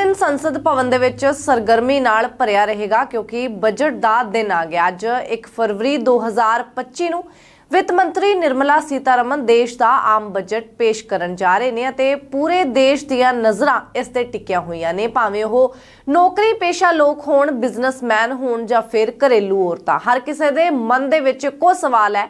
ਦਿਨ ਸੰਸਦ ਭਵਨ ਦੇ ਵਿੱਚ ਸਰਗਰਮੀ ਨਾਲ ਭਰਿਆ ਰਹੇਗਾ ਕਿਉਂਕਿ ਬਜਟ ਦਾ ਦਿਨ ਆ ਗਿਆ। ਅੱਜ 1 ਫਰਵਰੀ 2025 ਨੂੰ ਵਿੱਤ ਮੰਤਰੀ ਨਿਰਮਲਾ ਸੀਤਾਰਮਨ ਦੇਸ਼ ਦਾ ਆਮ ਬਜਟ ਪੇਸ਼ ਕਰਨ ਜਾ ਰਹੇ ਨੇ ਅਤੇ ਪੂਰੇ ਦੇਸ਼ ਦੀਆਂ ਨਜ਼ਰਾਂ ਇਸ ਤੇ ਟਿਕੀਆਂ ਹੋਈਆਂ ਨੇ। ਭਾਵੇਂ ਉਹ ਨੌਕਰੀ ਪੇਸ਼ਾ ਲੋਕ ਹੋਣ ਬਿਜ਼ਨਸਮੈਨ ਹੋਣ ਜਾਂ ਫਿਰ ਘਰੇਲੂ ਔਰਤਾਂ। ਹਰ ਕਿਸੇ ਦੇ ਮਨ ਦੇ ਵਿੱਚ ਇੱਕੋ ਸਵਾਲ ਹੈ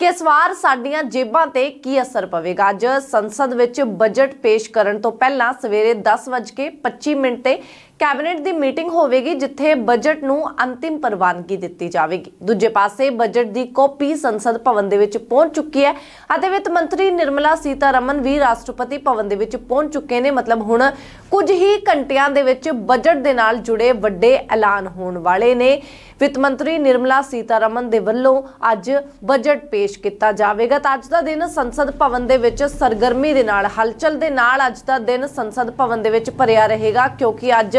ਕਿ ਇਸ ਵਾਰ ਸਾਡੀਆਂ ਜੇਬਾਂ ਤੇ ਕੀ ਅਸਰ ਪਵੇਗਾ? ਅੱਜ ਸੰਸਦ ਵਿੱਚ ਬਜਟ ਪੇਸ਼ ਕਰਨ ਤੋਂ ਪਹਿਲਾਂ ਸਵੇਰੇ 10:25 ਮਿੰਟ ਤੇ ਕੈਬਨਿਟ ਦੀ ਮੀਟਿੰਗ ਹੋਵੇਗੀ ਜਿੱਥੇ ਬਜਟ ਨੂੰ ਅੰਤਿਮ ਪ੍ਰਵਾਨਗੀ ਦਿੱਤੀ ਜਾਵੇਗੀ। ਦੂਜੇ ਪਾਸੇ ਬਜਟ ਦੀ ਕਾਪੀ ਸੰਸਦ ਭਵਨ ਦੇ ਵਿੱਚ ਪਹੁੰਚ ਚੁੱਕੀ ਹੈ ਅਤੇ ਵਿੱਤ ਮੰਤਰੀ ਨਿਰਮਲਾ ਸੀਤਾਰਮਨ ਵੀ ਰਾਸ਼ਟਰਪਤੀ ਭਵਨ ਦੇ ਵਿੱਚ ਪਹੁੰਚ ਚੁੱਕੇ ਨੇ। ਮਤਲਬ ਹੁਣ ਕੁਝ ਹੀ ਘੰਟਿਆਂ ਦੇ ਵਿੱਚ ਬਜਟ ਦੇ ਨਾਲ ਜੁੜੇ ਵੱਡੇ ਐਲਾਨ ਹੋਣ ਵਾਲੇ ਨੇ। ਵਿੱਤ ਮੰਤਰੀ ਨਿਰਮਲਾ ਸੀਤਾਰਮਨ ਦੇ ਵੱਲੋਂ ਅੱਜ ਬਜਟ ਪੇਸ਼ ਕੀਤਾ ਜਾਵੇਗਾ। ਤਾਂ ਅੱਜ ਦਾ ਦਿਨ ਸੰਸਦ ਭਵਨ ਦੇ ਵਿੱਚ ਸਰਗਰਮੀ ਦੇ ਨਾਲ, ਹਲਚਲ ਦੇ ਨਾਲ ਅੱਜ ਦਾ ਦਿਨ ਸੰਸਦ ਭਵਨ ਦੇ ਵਿੱਚ ਭਰਿਆ ਰਹੇਗਾ, ਕਿਉਂਕਿ ਅੱਜ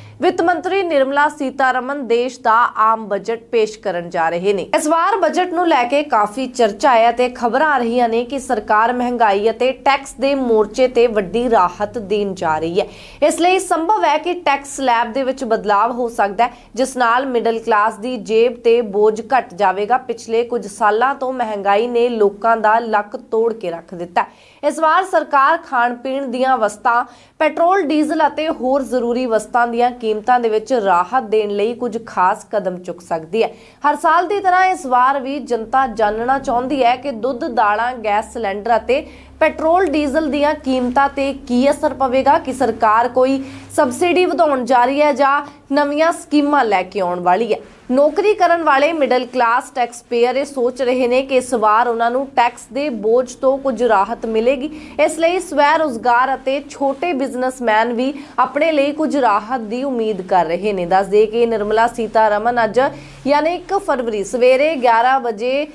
ਵਿੱਤ ਮੰਤਰੀ ਨਿਰਮਲਾ ਸੀਤਾਰਮਨ ਦੇਸ਼ ਦਾ ਆਮ ਬਜਟ ਪੇਸ਼ ਕਰਨ ਜਾ ਰਹੇ ਨੇ। ਇਸ ਵਾਰ ਬਜਟ ਨੂੰ ਲੈ ਕੇ ਕਾਫੀ ਚਰਚਾ ਹੈ ਤੇ ਖਬਰਾਂ ਆ ਰਹੀਆਂ ਨੇ ਕਿ ਸਰਕਾਰ ਮਹਿੰਗਾਈ ਅਤੇ ਟੈਕਸ ਦੇ ਮੋਰਚੇ ਤੇ ਵੱਡੀ ਰਾਹਤ ਦੇਣ ਜਾ ਰਹੀ ਹੈ। ਇਸ ਲਈ ਸੰਭਵ ਹੈ ਕਿ ਟੈਕਸ ਸਲੈਬ ਦੇ ਵਿੱਚ ਬਦਲਾਅ ਹੋ ਸਕਦਾ ਹੈ, ਜਿਸ ਨਾਲ ਮਿਡਲ ਕਲਾਸ ਦੀ ਜੇਬ ਤੇ ਬੋਝ ਘਟ ਜਾਵੇਗਾ। ਪਿਛਲੇ ਕੁਝ ਸਾਲਾਂ ਤੋਂ ਮਹਿੰਗਾਈ ਨੇ ਲੋਕਾਂ ਦਾ ਲੱਕ ਤੋੜ ਕੇ ਰੱਖ ਦਿੱਤਾ ਇਸ ਵਾਰ ਸਰਕਾਰ ਖਾਣ ਪੀਣ ਦੀਆਂ ਵਸਤਾਂ, ਪੈਟਰੋਲ, ਡੀਜ਼ਲ ਅਤੇ ਹੋਰ ਜ਼ਰੂਰੀ ਵਸਤਾਂ ਦੀਆਂ ਕੀਮਤਾਂ ਦੇ ਵਿੱਚ ਰਾਹਤ ਦੇਣ ਲਈ ਕੁਝ ਖਾਸ ਕਦਮ ਚੁੱਕ ਸਕਦੀ ਹੈ। ਹਰ ਸਾਲ ਦੀ ਤਰ੍ਹਾਂ ਇਸ ਵਾਰ ਵੀ ਜਨਤਾ ਜਾਣਨਾ ਚਾਹੁੰਦੀ ਹੈ ਕਿ ਦੁੱਧ, ਦਾਲਾਂ, ਗੈਸ ਸਿਲੰਡਰ ਅਤੇ ਪੈਟਰੋਲ ਡੀਜ਼ਲ ਦੀਆਂ ਕੀਮਤਾਂ ਤੇ ਕੀ ਅਸਰ ਪਵੇਗਾ? ਕਿ ਸਰਕਾਰ ਕੋਈ ਸਬਸਿਡੀ ਵਧਾਉਣ ਜਾ ਰਹੀ ਹੈ ਜਾਂ ਨਵੀਆਂ ਸਕੀਮਾਂ ਲੈ ਕੇ ਆਉਣ ਵਾਲੀ ਹੈ? ਨੌਕਰੀ ਕਰਨ ਵਾਲੇ ਮਿਡਲ ਕਲਾਸ ਟੈਕਸ ਪੇਅਰ ਇਹ ਸੋਚ ਰਹੇ ਨੇ ਕਿ ਇਸ ਵਾਰ ਉਹਨਾਂ ਨੂੰ ਟੈਕਸ ਦੇ ਬੋਝ ਤੋਂ ਕੁਝ ਰਾਹਤ ਮਿਲੇਗੀ। ਇਸ ਲਈ ਸਵੈ ਰੋਜ਼ਗਾਰ ਅਤੇ ਛੋਟੇ ਬਿਜ਼ਨਸਮੈਨ ਵੀ ਆਪਣੇ ਲਈ ਕੁਝ ਰਾਹਤ ਦੀ ਉਮੀਦ ਕਰ ਰਹੇ ਨੇ। ਦੱਸ ਦੇ ਕਿ ਨਿਰਮਲਾ ਸੀਤਾਰਮਨ ਅੱਜ, ਯਾਨੀ 1 ਫਰਵਰੀ, ਸਵੇਰੇ 11 ਵਜੇ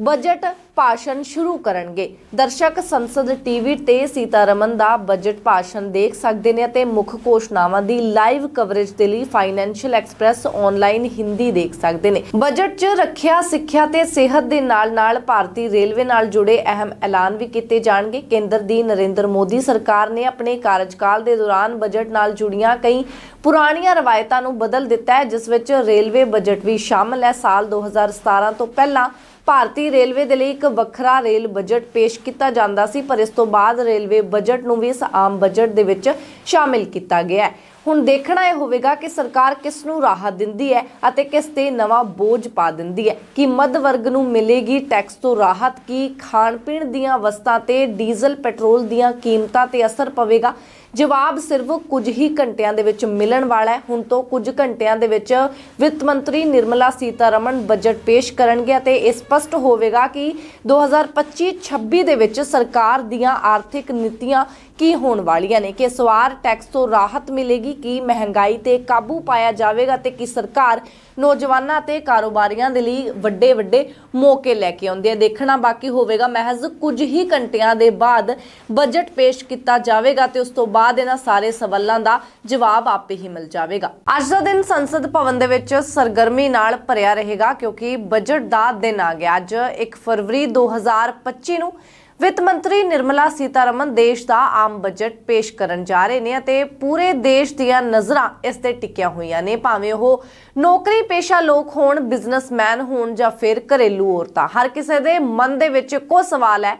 ਬਜਟ ਭਾਸ਼ਣ ਸ਼ੁਰੂ ਕਰਨਗੇ। ਦਰਸ਼ਕ ਸੰਸਦ ਟੀਵੀ ਤੇ ਸੀਤਾਰਮਨ ਦਾ ਬਜਟ ਭਾਸ਼ਣ ਦੇਖ ਸਕਦੇ ਨੇ ਅਤੇ ਮੁੱਖ ਘੋਸ਼ਣਾਵਾਂ ਦੀ ਲਾਈਵ ਕਵਰੇਜ ਦੇ ਲਈ ਫਾਈਨੈਂਸ਼ੀਅਲ ਐਕਸਪ੍ਰੈਸ ਆਨਲਾਈਨ ਹਿੰਦੀ ਦੇਖ ਸਕਦੇ ਨੇ। ਬਜਟ 'ਚ ਰੱਖਿਆ, ਸਿੱਖਿਆ ਤੇ ਸਿਹਤ ਦੇ ਨਾਲ-ਨਾਲ ਭਾਰਤੀ ਰੇਲਵੇ ਨਾਲ ਜੁੜੇ ਅਹਿਮ ਐਲਾਨ ਵੀ ਕੀਤੇ ਜਾਣਗੇ। ਕੇਂਦਰ ਦੀ ਨਰਿੰਦਰ ਮੋਦੀ ਸਰਕਾਰ ਨੇ ਆਪਣੇ ਕਾਰਜਕਾਲ ਦੇ ਦੌਰਾਨ ਬਜਟ ਨਾਲ ਜੁੜੀਆਂ ਕਈ ਪੁਰਾਣੀਆਂ ਰਵਾਇਤਾਂ ਨੂੰ ਬਦਲ ਦਿੱਤਾ ਹੈ, ਜਿਸ ਵਿੱਚ ਰੇਲਵੇ ਬਜਟ ਵੀ ਸ਼ਾਮਲ ਹੈ। ਸਾਲ 2017 ਤੋਂ ਪਹਿਲਾਂ ਭਾਰਤੀ ਰੇਲਵੇ ਦੇ ਲਈ ਇੱਕ ਵੱਖਰਾ ਰੇਲ ਬਜਟ ਪੇਸ਼ ਕੀਤਾ ਜਾਂਦਾ ਸੀ, ਪਰ ਇਸ ਤੋਂ ਬਾਅਦ ਰੇਲਵੇ ਬਜਟ ਨੂੰ ਵੀ ਇਸ ਆਮ ਬਜਟ ਦੇ ਵਿੱਚ ਸ਼ਾਮਿਲ ਕੀਤਾ ਗਿਆ ਹੈ। ਹੁਣ ਦੇਖਣਾ ਇਹ ਹੋਵੇਗਾ ਕਿ ਸਰਕਾਰ ਕਿਸ ਨੂੰ ਰਾਹਤ ਦਿੰਦੀ ਹੈ ਅਤੇ ਕਿਸ ਤੇ ਨਵਾਂ ਬੋਝ ਪਾ ਦਿੰਦੀ ਹੈ। ਕਿ ਮੱਧ ਵਰਗ ਨੂੰ ਮਿਲੇਗੀ ਟੈਕਸ ਤੋਂ ਰਾਹਤ? ਕੀ ਖਾਣ ਪੀਣ ਦੀਆਂ ਵਸਤਾਂ ਤੇ ਡੀਜ਼ਲ, ਪੈਟਰੋਲ ਦੀਆਂ ਕੀਮਤਾਂ ਤੇ ਅਸਰ ਪਵੇਗਾ? ਜਵਾਬ ਸਿਰਫ ਕੁਝ ਹੀ ਘੰਟਿਆਂ ਦੇ ਵਿੱਚ ਮਿਲਣ ਵਾਲਾ ਹੈ। ਹੁਣ ਤੋਂ ਕੁਝ ਘੰਟਿਆਂ ਦੇ ਵਿੱਚ ਵਿੱਤ ਮੰਤਰੀ ਨਿਰਮਲਾ ਸੀਤਾਰਮਨ ਬਜਟ ਪੇਸ਼ ਕਰਨਗੇ ਅਤੇ ਇਹ ਸਪਸ਼ਟ ਹੋਵੇਗਾ ਕਿ 2025-26 ਦੇ ਵਿੱਚ ਸਰਕਾਰ ਦੀਆਂ ਆਰਥਿਕ ਨੀਤੀਆਂ ਕੀ ਹੋਣ ਵਾਲੀਆਂ ਨੇ? ਕਿ ਇਸ ਟੈਕਸ ਤੋਂ ਰਾਹਤ ਮਿਲੇਗੀ? ਕਿ ਮਹਿੰਗਾਈ ਤੇ ਕਾਬੂ ਪਾਇਆ ਜਾਵੇਗਾ? ਤੇ ਕਿ ਸਰਕਾਰ ਨੌਜਵਾਨਾਂ ਤੇ ਕਾਰੋਬਾਰੀਆਂ ਦੇ ਲਈ ਵੱਡੇ ਵੱਡੇ ਮੌਕੇ ਲੈ ਕੇ ਆਉਂਦੀ ਹੈ? ਦੇਖਣਾ ਬਾਕੀ ਹੋਵੇਗਾ। ਮਹਿਜ਼ ਕੁਝ ਹੀ ਘੰਟਿਆਂ ਦੇ ਬਾਅਦ ਬਜਟ ਪੇਸ਼ ਕੀਤਾ ਜਾਵੇਗਾ ਤੇ ਉਸ ਤੋਂ ਬਾਅਦ ਇਹਨਾਂ ਸਾਰੇ ਸਵਾਲਾਂ ਦਾ ਜਵਾਬ ਆਪੇ ਹੀ ਮਿਲ ਜਾਵੇਗਾ। ਅੱਜ ਦਾ ਦਿਨ ਸੰਸਦ ਭਵਨ ਦੇ ਵਿੱਚ ਸਰਗਰਮੀ ਨਾਲ ਭਰਿਆ ਰਹੇਗਾ ਕਿਉਂਕਿ ਬਜਟ ਦਾ ਦਿਨ ਆ ਗਿਆ। ਅੱਜ 1 ਫਰਵਰੀ 2025 ਨੂੰ ਵਿੱਤ ਮੰਤਰੀ ਨਿਰਮਲਾ ਸੀਤਾਰਮਨ ਦੇਸ਼ ਦਾ ਆਮ ਬਜਟ ਪੇਸ਼ ਕਰਨ ਜਾ ਰਹੇ ਨੇ ਅਤੇ ਪੂਰੇ ਦੇਸ਼ ਦੀਆਂ ਨਜ਼ਰਾਂ ਇਸ ਤੇ ਟਿਕੀਆਂ ਹੋਈਆਂ ਨੇ। ਭਾਵੇਂ ਉਹ ਨੌਕਰੀ ਪੇਸ਼ਾ ਲੋਕ ਹੋਣ ਬਿਜ਼ਨਸਮੈਨ ਹੋਣ ਜਾਂ ਫਿਰ ਘਰੇਲੂ ਔਰਤਾਂ। ਹਰ ਕਿਸੇ ਦੇ ਮਨ ਦੇ ਵਿੱਚ ਇੱਕੋ ਸਵਾਲ ਹੈ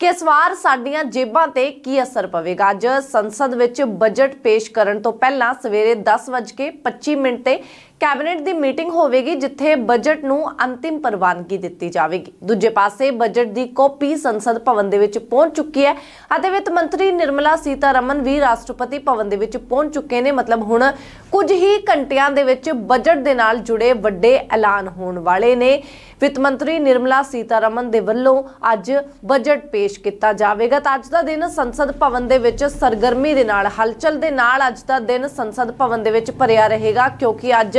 ਕਿ ਇਸ ਵਾਰ ਸਾਡੀਆਂ ਜੇਬਾਂ ਤੇ ਕੀ ਅਸਰ ਪਵੇਗਾ? ਅੱਜ ਸੰਸਦ ਵਿੱਚ ਬਜਟ ਪੇਸ਼ ਕਰਨ ਤੋਂ ਪਹਿਲਾਂ ਸਵੇਰੇ 10:25 ਮਿੰਟ ਤੇ ਕੈਬਨਿਟ ਦੀ ਮੀਟਿੰਗ ਹੋਵੇਗੀ ਜਿੱਥੇ ਬਜਟ ਨੂੰ ਅੰਤਿਮ ਪ੍ਰਵਾਨਗੀ ਦਿੱਤੀ ਜਾਵੇਗੀ। ਦੂਜੇ ਪਾਸੇ ਬਜਟ ਦੀ ਕਾਪੀ ਸੰਸਦ ਭਵਨ ਦੇ ਵਿੱਚ ਪਹੁੰਚ ਚੁੱਕੀ ਹੈ ਅਤੇ ਵਿੱਤ ਮੰਤਰੀ ਨਿਰਮਲਾ ਸੀਤਾਰਮਨ ਵੀ ਰਾਸ਼ਟਰਪਤੀ ਭਵਨ ਦੇ ਵਿੱਚ ਪਹੁੰਚ ਚੁੱਕੇ ਨੇ। ਮਤਲਬ ਹੁਣ ਕੁਝ ਹੀ ਘੰਟਿਆਂ ਦੇ ਵਿੱਚ ਬਜਟ ਦੇ ਨਾਲ ਜੁੜੇ ਵੱਡੇ ਐਲਾਨ ਹੋਣ ਵਾਲੇ ਨੇ। ਵਿੱਤ ਮੰਤਰੀ ਨਿਰਮਲਾ ਸੀਤਾਰਮਨ ਦੇ ਵੱਲੋਂ ਅੱਜ ਬਜਟ ਪੇਸ਼ ਕੀਤਾ ਜਾਵੇਗਾ। ਤਾਂ ਅੱਜ ਦਾ ਦਿਨ ਸੰਸਦ ਭਵਨ ਦੇ ਵਿੱਚ ਸਰਗਰਮੀ ਦੇ ਨਾਲ, ਹਲਚਲ ਦੇ ਨਾਲ ਅੱਜ ਦਾ ਦਿਨ ਸੰਸਦ ਭਵਨ ਦੇ ਵਿੱਚ ਭਰਿਆ ਰਹੇਗਾ, ਕਿਉਂਕਿ ਅੱਜ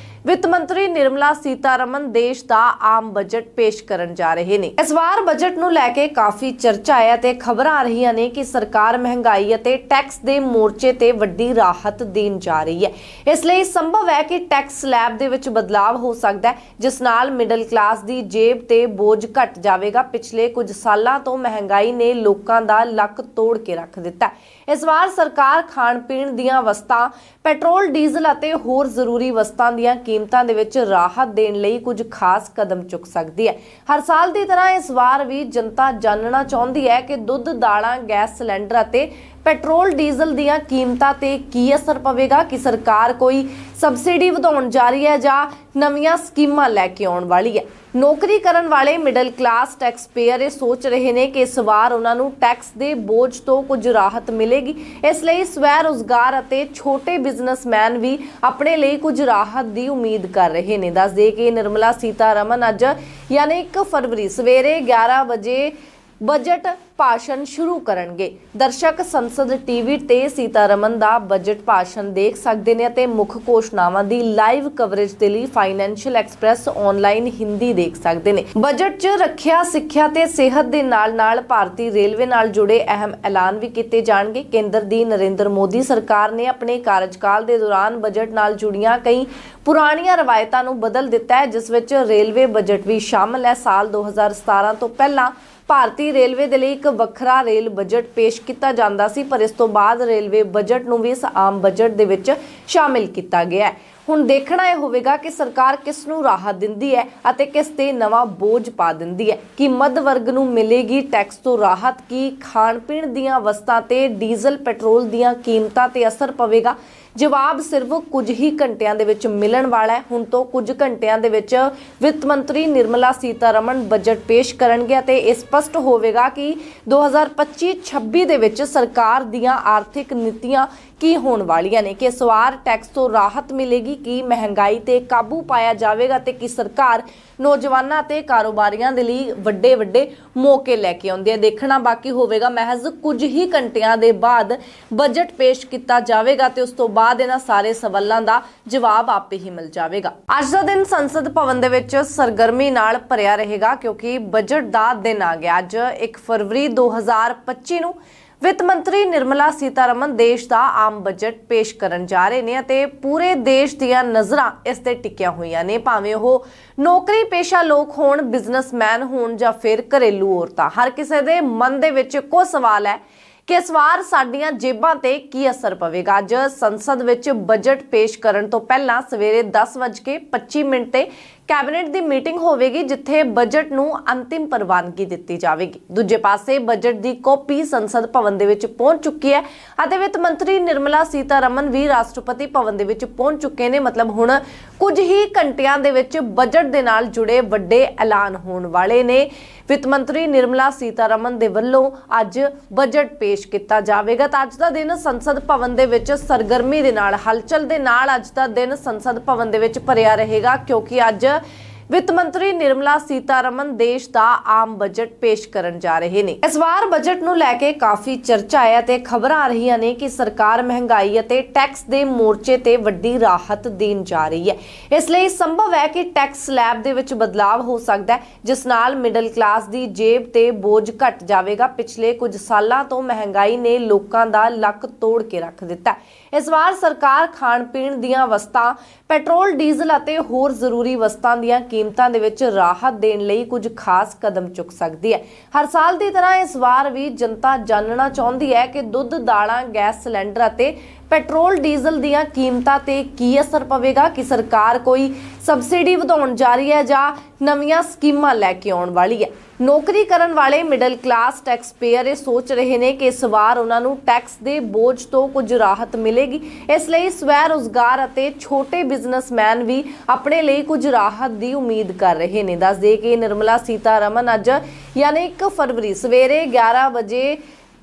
ਵਿੱਤ ਮੰਤਰੀ ਨਿਰਮਲਾ ਸੀਤਾਰਮਨ ਦੇਸ਼ ਦਾ ਆਮ ਬਜਟ ਪੇਸ਼ ਕਰਨ ਜਾ ਰਹੇ ਨੇ। ਇਸ ਵਾਰ ਬਜਟ ਨੂੰ ਲੈ ਕੇ ਕਾਫੀ ਚਰਚਾ ਹੈ ਤੇ ਖਬਰਾਂ ਆ ਰਹੀਆਂ ਨੇ ਕਿ ਸਰਕਾਰ ਮਹਿੰਗਾਈ ਅਤੇ ਟੈਕਸ ਦੇ ਮੋਰਚੇ ਤੇ ਵੱਡੀ ਰਾਹਤ ਦੇਣ ਜਾ ਰਹੀ ਹੈ। ਇਸ ਲਈ ਸੰਭਵ ਹੈ ਕਿ ਟੈਕਸ ਸਲੈਬ ਦੇ ਵਿੱਚ ਬਦਲਾਅ ਹੋ ਸਕਦਾ ਹੈ, ਜਿਸ ਨਾਲ ਮਿਡਲ ਕਲਾਸ ਦੀ ਜੇਬ ਤੇ ਬੋਝ ਘਟ ਜਾਵੇਗਾ। ਪਿਛਲੇ ਕੁਝ ਸਾਲਾਂ ਤੋਂ ਮਹਿੰਗਾਈ ਨੇ ਲੋਕਾਂ ਦਾ ਲੱਕ ਤੋੜ ਕੇ ਰੱਖ ਦਿੱਤਾ ਇਸ ਵਾਰ ਸਰਕਾਰ ਖਾਣ ਪੀਣ ਦੀਆਂ ਵਸਤਾਂ, ਪੈਟਰੋਲ, ਡੀਜ਼ਲ ਅਤੇ ਹੋਰ ਜ਼ਰੂਰੀ ਵਸਤਾਂ ਦੀਆਂ ਕੀਮਤਾਂ ਦੇ ਵਿੱਚ ਰਾਹਤ ਦੇਣ ਲਈ ਕੁਝ ਖਾਸ ਕਦਮ ਚੁੱਕ ਸਕਦੀ ਹੈ। ਹਰ ਸਾਲ ਦੀ ਤਰ੍ਹਾਂ ਇਸ ਵਾਰ ਵੀ ਜਨਤਾ ਜਾਣਨਾ ਚਾਹੁੰਦੀ ਹੈ ਕਿ ਦੁੱਧ, ਦਾਲਾਂ, ਗੈਸ ਸਿਲੰਡਰ ਅਤੇ ਪੈਟਰੋਲ ਡੀਜ਼ਲ ਦੀਆਂ ਕੀਮਤਾਂ ਤੇ ਕੀ ਅਸਰ ਪਵੇਗਾ? ਕਿ ਸਰਕਾਰ ਕੋਈ ਸਬਸਿਡੀ ਵਧਾਉਣ ਜਾ ਰਹੀ ਹੈ ਜਾਂ ਨਵੀਆਂ ਸਕੀਮਾਂ ਲੈ ਕੇ ਆਉਣ ਵਾਲੀ ਹੈ? ਨੌਕਰੀ ਕਰਨ ਵਾਲੇ ਮਿਡਲ ਕਲਾਸ ਟੈਕਸ ਪੇਅਰ ਇਹ ਸੋਚ ਰਹੇ ਨੇ ਕਿ ਇਸ ਵਾਰ ਉਹਨਾਂ ਨੂੰ ਟੈਕਸ ਦੇ ਬੋਝ ਤੋਂ ਕੁਝ ਰਾਹਤ ਮਿਲੇਗੀ। ਇਸ ਲਈ ਸਵੈ ਰੋਜ਼ਗਾਰ ਅਤੇ ਛੋਟੇ ਬਿਜ਼ਨਸਮੈਨ ਵੀ ਆਪਣੇ ਲਈ ਕੁਝ ਰਾਹਤ ਦੀ ਉਮੀਦ ਕਰ ਰਹੇ ਨੇ। ਦੱਸਦੇ ਕਿ ਨਿਰਮਲਾ ਸੀਤਾਰਮਨ ਅੱਜ, ਯਾਨੀ 1 ਫਰਵਰੀ ਸਵੇਰੇ 11 ਵਜੇ ਬਜਟ ਭਾਸ਼ਣ ਸ਼ੁਰੂ ਕਰਨਗੇ। ਦਰਸ਼ਕ ਸੰਸਦ ਟੀਵੀ ਤੇ ਸੀਤਾਰਮਨ ਦਾ ਬਜਟ ਭਾਸ਼ਣ ਦੇਖ ਸਕਦੇ ਨੇ ਅਤੇ ਮੁੱਖ ਘੋਸ਼ਣਾਵਾਂ ਦੀ ਲਾਈਵ ਕਵਰੇਜ ਦੇ ਲਈ ਫਾਈਨੈਂਸ਼ੀਅਲ ਐਕਸਪ੍ਰੈਸ ਆਨਲਾਈਨ ਹਿੰਦੀ ਦੇਖ ਸਕਦੇ ਨੇ। ਬਜਟ 'ਚ ਰੱਖਿਆ, ਸਿੱਖਿਆ ਤੇ ਸਿਹਤ ਦੇ ਨਾਲ-ਨਾਲ ਭਾਰਤੀ ਰੇਲਵੇ ਨਾਲ ਜੁੜੇ ਅਹਿਮ ਐਲਾਨ ਵੀ ਕੀਤੇ ਜਾਣਗੇ। ਕੇਂਦਰ ਦੀ ਨਰਿੰਦਰ ਮੋਦੀ ਸਰਕਾਰ ਨੇ ਆਪਣੇ ਕਾਰਜਕਾਲ ਦੇ ਦੌਰਾਨ ਬਜਟ ਨਾਲ ਜੁੜੀਆਂ ਕਈ ਪੁਰਾਣੀਆਂ ਰਵਾਇਤਾਂ ਨੂੰ ਬਦਲ ਦਿੱਤਾ ਹੈ, ਜਿਸ ਵਿੱਚ ਰੇਲਵੇ ਬਜਟ ਵੀ ਸ਼ਾਮਲ ਹੈ। ਸਾਲ 2017 ਤੋਂ ਪਹਿਲਾਂ ਭਾਰਤੀ ਰੇਲਵੇ ਦੇ ਲਈ ਇੱਕ ਵੱਖਰਾ ਰੇਲ ਬਜਟ ਪੇਸ਼ ਕੀਤਾ ਜਾਂਦਾ ਸੀ, ਪਰ ਇਸ ਤੋਂ ਬਾਅਦ ਰੇਲਵੇ ਬਜਟ ਨੂੰ ਵੀ ਇਸ ਆਮ ਬਜਟ ਦੇ ਵਿੱਚ ਸ਼ਾਮਿਲ ਕੀਤਾ ਗਿਆ ਹੈ। ਹੁਣ ਦੇਖਣਾ ਇਹ ਹੋਵੇਗਾ ਕਿ ਸਰਕਾਰ ਕਿਸ ਨੂੰ ਰਾਹਤ ਦਿੰਦੀ ਹੈ ਅਤੇ ਕਿਸ ਤੇ ਨਵਾਂ ਬੋਝ ਪਾ ਦਿੰਦੀ ਹੈ। ਕਿ ਮੱਧ ਵਰਗ ਨੂੰ ਮਿਲੇਗੀ ਟੈਕਸ ਤੋਂ ਰਾਹਤ? ਕੀ ਖਾਣ ਪੀਣ ਦੀਆਂ ਵਸਤਾਂ ਤੇ ਡੀਜ਼ਲ, ਪੈਟਰੋਲ ਦੀਆਂ ਕੀਮਤਾਂ ਤੇ ਅਸਰ ਪਵੇਗਾ? ਜਵਾਬ ਸਿਰਫ ਕੁਝ ਹੀ ਘੰਟਿਆਂ ਦੇ ਵਿੱਚ ਮਿਲਣ ਵਾਲਾ ਹੈ। ਹੁਣ ਤੋਂ ਕੁਝ ਘੰਟਿਆਂ ਦੇ ਵਿੱਚ ਵਿੱਤ ਮੰਤਰੀ ਨਿਰਮਲਾ ਸੀਤਾਰਮਨ ਬਜਟ ਪੇਸ਼ ਕਰਨਗੇ ਅਤੇ ਇਹ ਸਪਸ਼ਟ ਹੋਵੇਗਾ ਕਿ 2025-26 ਦੇ ਵਿੱਚ ਸਰਕਾਰ ਦੀਆਂ ਆਰਥਿਕ ਨੀਤੀਆਂ ਕੀ ਹੋਣ ਵਾਲੀਆਂ ਨੇ ਕਿ ਇਸ ਵਾਰ ਟੈਕਸ ਤੋਂ ਰਾਹਤ ਮਿਲੇਗੀ, ਕਿ ਮਹਿੰਗਾਈ ਤੇ ਕਾਬੂ ਪਾਇਆ ਜਾਵੇਗਾ ਤੇ ਕਿ ਸਰਕਾਰ ਨੌਜਵਾਨਾਂ ਤੇ ਕਾਰੋਬਾਰੀਆਂ ਦੇ ਲਈ ਵੱਡੇ ਵੱਡੇ ਮੌਕੇ ਲੈ ਕੇ ਆਉਂਦੀ ਹੈ। ਦੇਖਣਾ ਬਾਕੀ ਹੋਵੇਗਾ, ਮਹਿਜ਼ ਕੁਝ ਹੀ ਘੰਟਿਆਂ ਦੇ ਬਾਅਦ ਬਜਟ ਪੇਸ਼ ਕੀਤਾ ਜਾਵੇਗਾ ਤੇ ਉਸ ਤੋਂ ਬਾਅਦ ਇਹਨਾਂ ਸਾਰੇ ਸਵਾਲਾਂ ਦਾ ਜਵਾਬ ਆਪੇ ਹੀ ਮਿਲ ਜਾਵੇਗਾ। ਅੱਜ ਦਾ ਦਿਨ ਸੰਸਦ ਭਵਨ ਦੇ ਵਿੱਚ ਸਰਗਰਮੀ ਨਾਲ ਭਰਿਆ ਰਹੇਗਾ ਕਿਉਂਕਿ ਬਜਟ ਦਾ ਦਿਨ ਆ ਗਿਆ। ਅੱਜ 1 ਫਰਵਰੀ 2025 ਨੂੰ ਵਿੱਤ ਮੰਤਰੀ ਨਿਰਮਲਾ ਸੀਤਾਰਮਨ ਦੇਸ਼ ਦਾ ਆਮ ਬਜਟ ਪੇਸ਼ ਕਰਨ ਜਾ ਰਹੇ ਨੇ ਅਤੇ ਪੂਰੇ ਦੇਸ਼ ਦੀਆਂ ਨਜ਼ਰਾਂ ਇਸ ਤੇ ਟਿਕੀਆਂ ਹੋਈਆਂ ਨੇ। ਭਾਵੇਂ ਉਹ ਨੌਕਰੀ ਪੇਸ਼ਾ ਲੋਕ ਹੋਣ ਬਿਜ਼ਨਸਮੈਨ ਹੋਣ ਜਾਂ ਫਿਰ ਘਰੇਲੂ ਔਰਤਾਂ। ਹਰ ਕਿਸੇ ਦੇ ਮਨ ਦੇ ਵਿੱਚ ਇੱਕੋ ਸਵਾਲ ਹੈ ਕਿ ਇਸ ਵਾਰ ਸਾਡੀਆਂ ਜੇਬਾਂ ਤੇ ਕੀ ਅਸਰ ਪਵੇਗਾ? ਅੱਜ ਸੰਸਦ ਵਿੱਚ ਬਜਟ ਪੇਸ਼ ਕਰਨ ਤੋਂ ਪਹਿਲਾਂ ਸਵੇਰੇ 10:25 ਮਿੰਟ ਤੇ ਕੈਬਨਿਟ ਦੀ ਮੀਟਿੰਗ ਹੋਵੇਗੀ ਜਿੱਥੇ ਬਜਟ ਨੂੰ ਅੰਤਿਮ ਪ੍ਰਵਾਨਗੀ ਦਿੱਤੀ ਜਾਵੇਗੀ। ਦੂਜੇ ਪਾਸੇ ਬਜਟ ਦੀ ਕਾਪੀ ਸੰਸਦ ਭਵਨ ਦੇ ਵਿੱਚ ਪਹੁੰਚ ਚੁੱਕੀ ਹੈ ਅਤੇ ਵਿੱਤ ਮੰਤਰੀ ਨਿਰਮਲਾ ਸੀਤਾਰਮਨ ਵੀ ਰਾਸ਼ਟਰਪਤੀ ਭਵਨ ਦੇ ਵਿੱਚ ਪਹੁੰਚ ਚੁੱਕੇ ਨੇ। ਮਤਲਬ ਹੁਣ ਕੁਝ ਹੀ ਘੰਟਿਆਂ ਦੇ ਵਿੱਚ ਬਜਟ ਦੇ ਨਾਲ ਜੁੜੇ ਵੱਡੇ ਐਲਾਨ ਹੋਣ ਵਾਲੇ ਨੇ। ਵਿੱਤ ਮੰਤਰੀ ਨਿਰਮਲਾ ਸੀਤਾਰਮਨ ਦੇ ਵੱਲੋਂ ਅੱਜ ਬਜਟ ਪੇਸ਼ ਕੀਤਾ ਜਾਵੇਗਾ। ਤਾਂ ਅੱਜ ਦਾ ਦਿਨ ਸੰਸਦ ਭਵਨ ਦੇ ਵਿੱਚ ਸਰਗਰਮੀ ਦੇ ਨਾਲ, ਹਲਚਲ ਦੇ ਨਾਲ ਅੱਜ ਦਾ ਦਿਨ ਸੰਸਦ ਭਵਨ ਦੇ ਵਿੱਚ ਭਰਿਆ ਰਹੇਗਾ, ਕਿਉਂਕਿ ਅੱਜ dia. ਵਿੱਤ ਮੰਤਰੀ ਨਿਰਮਲਾ ਸੀਤਾਰਮਨ ਦੇਸ਼ ਦਾ ਆਮ ਬਜਟ ਪੇਸ਼ ਕਰਨ ਜਾ ਰਹੇ ਨੇ। ਇਸ ਵਾਰ ਬਜਟ ਨੂੰ ਲੈ ਕੇ ਕਾਫੀ ਚਰਚਾ ਹੈ ਤੇ ਖਬਰਾਂ ਆ ਰਹੀਆਂ ਨੇ ਕਿ ਸਰਕਾਰ ਮਹਿੰਗਾਈ ਅਤੇ ਟੈਕਸ ਦੇ ਮੋਰਚੇ ਤੇ ਵੱਡੀ ਰਾਹਤ ਦੇਣ ਜਾ ਰਹੀ ਹੈ। ਇਸ ਲਈ ਸੰਭਵ ਹੈ ਕਿ ਟੈਕਸ ਸਲੈਬ ਦੇ ਵਿੱਚ ਬਦਲਾਅ ਹੋ ਸਕਦਾ ਹੈ, ਜਿਸ ਨਾਲ ਮਿਡਲ ਕਲਾਸ ਦੀ ਜੇਬ ਤੇ ਬੋਝ ਘਟ ਜਾਵੇਗਾ। ਪਿਛਲੇ ਕੁਝ ਸਾਲਾਂ ਤੋਂ ਮਹਿੰਗਾਈ ਨੇ ਲੋਕਾਂ ਦਾ ਲੱਕ ਤੋੜ ਕੇ ਰੱਖ ਦਿੱਤਾ ਇਸ ਵਾਰ ਸਰਕਾਰ ਖਾਣ ਪੀਣ ਦੀਆਂ ਵਸਤਾਂ, ਪੈਟਰੋਲ, ਡੀਜ਼ਲ ਅਤੇ ਹੋਰ ਜ਼ਰੂਰੀ ਵਸਤਾਂ ਦੀਆਂ ਕੀਮਤਾਂ ਦੇ ਵਿੱਚ ਰਾਹਤ ਦੇਣ ਲਈ ਕੁਝ ਖਾਸ ਕਦਮ ਚੁੱਕ ਸਕਦੀ ਹੈ। ਹਰ ਸਾਲ ਦੀ ਤਰ੍ਹਾਂ ਇਸ ਵਾਰ ਵੀ ਜਨਤਾ ਜਾਣਨਾ ਚਾਹੁੰਦੀ ਹੈ ਕਿ ਦੁੱਧ, ਦਾਲਾਂ, ਗੈਸ ਸਿਲੰਡਰ ਅਤੇ ਪੈਟਰੋਲ, ਡੀਜ਼ਲ ਦੀਆਂ ਕੀਮਤਾਂ ਤੇ ਕੀ ਅਸਰ ਪਵੇਗਾ? ਕਿ ਸਰਕਾਰ ਕੋਈ ਸਬਸਿਡੀ ਵਧਾਉਣ ਜਾ ਰਹੀ ਹੈ ਜਾਂ ਨਵੀਆਂ ਸਕੀਮਾਂ ਲੈ ਕੇ ਆਉਣ ਵਾਲੀ ਹੈ? ਨੌਕਰੀ ਕਰਨ ਵਾਲੇ ਮਿਡਲ ਕਲਾਸ ਟੈਕਸ ਪੇਅਰ ਇਹ ਸੋਚ ਰਹੇ ਨੇ ਕਿ ਇਸ ਵਾਰ ਉਹਨਾਂ ਨੂੰ ਟੈਕਸ ਦੇ ਬੋਝ ਤੋਂ ਕੁਝ ਰਾਹਤ ਮਿਲੇਗੀ। ਇਸ ਲਈ ਸਵੈ ਰੋਜ਼ਗਾਰ ਅਤੇ ਛੋਟੇ ਬਿਜ਼ਨਸਮੈਨ ਵੀ ਆਪਣੇ ਲਈ ਕੁਝ ਰਾਹਤ ਦੀ ਉਮੀਦ ਕਰ ਰਹੇ ਨੇ। ਦੱਸਦੇ ਕਿ ਨਿਰਮਲਾ ਸੀਤਾਰਮਨ ਅੱਜ ਯਾਨੀ 1 ਫਰਵਰੀ ਸਵੇਰੇ 11 ਵਜੇ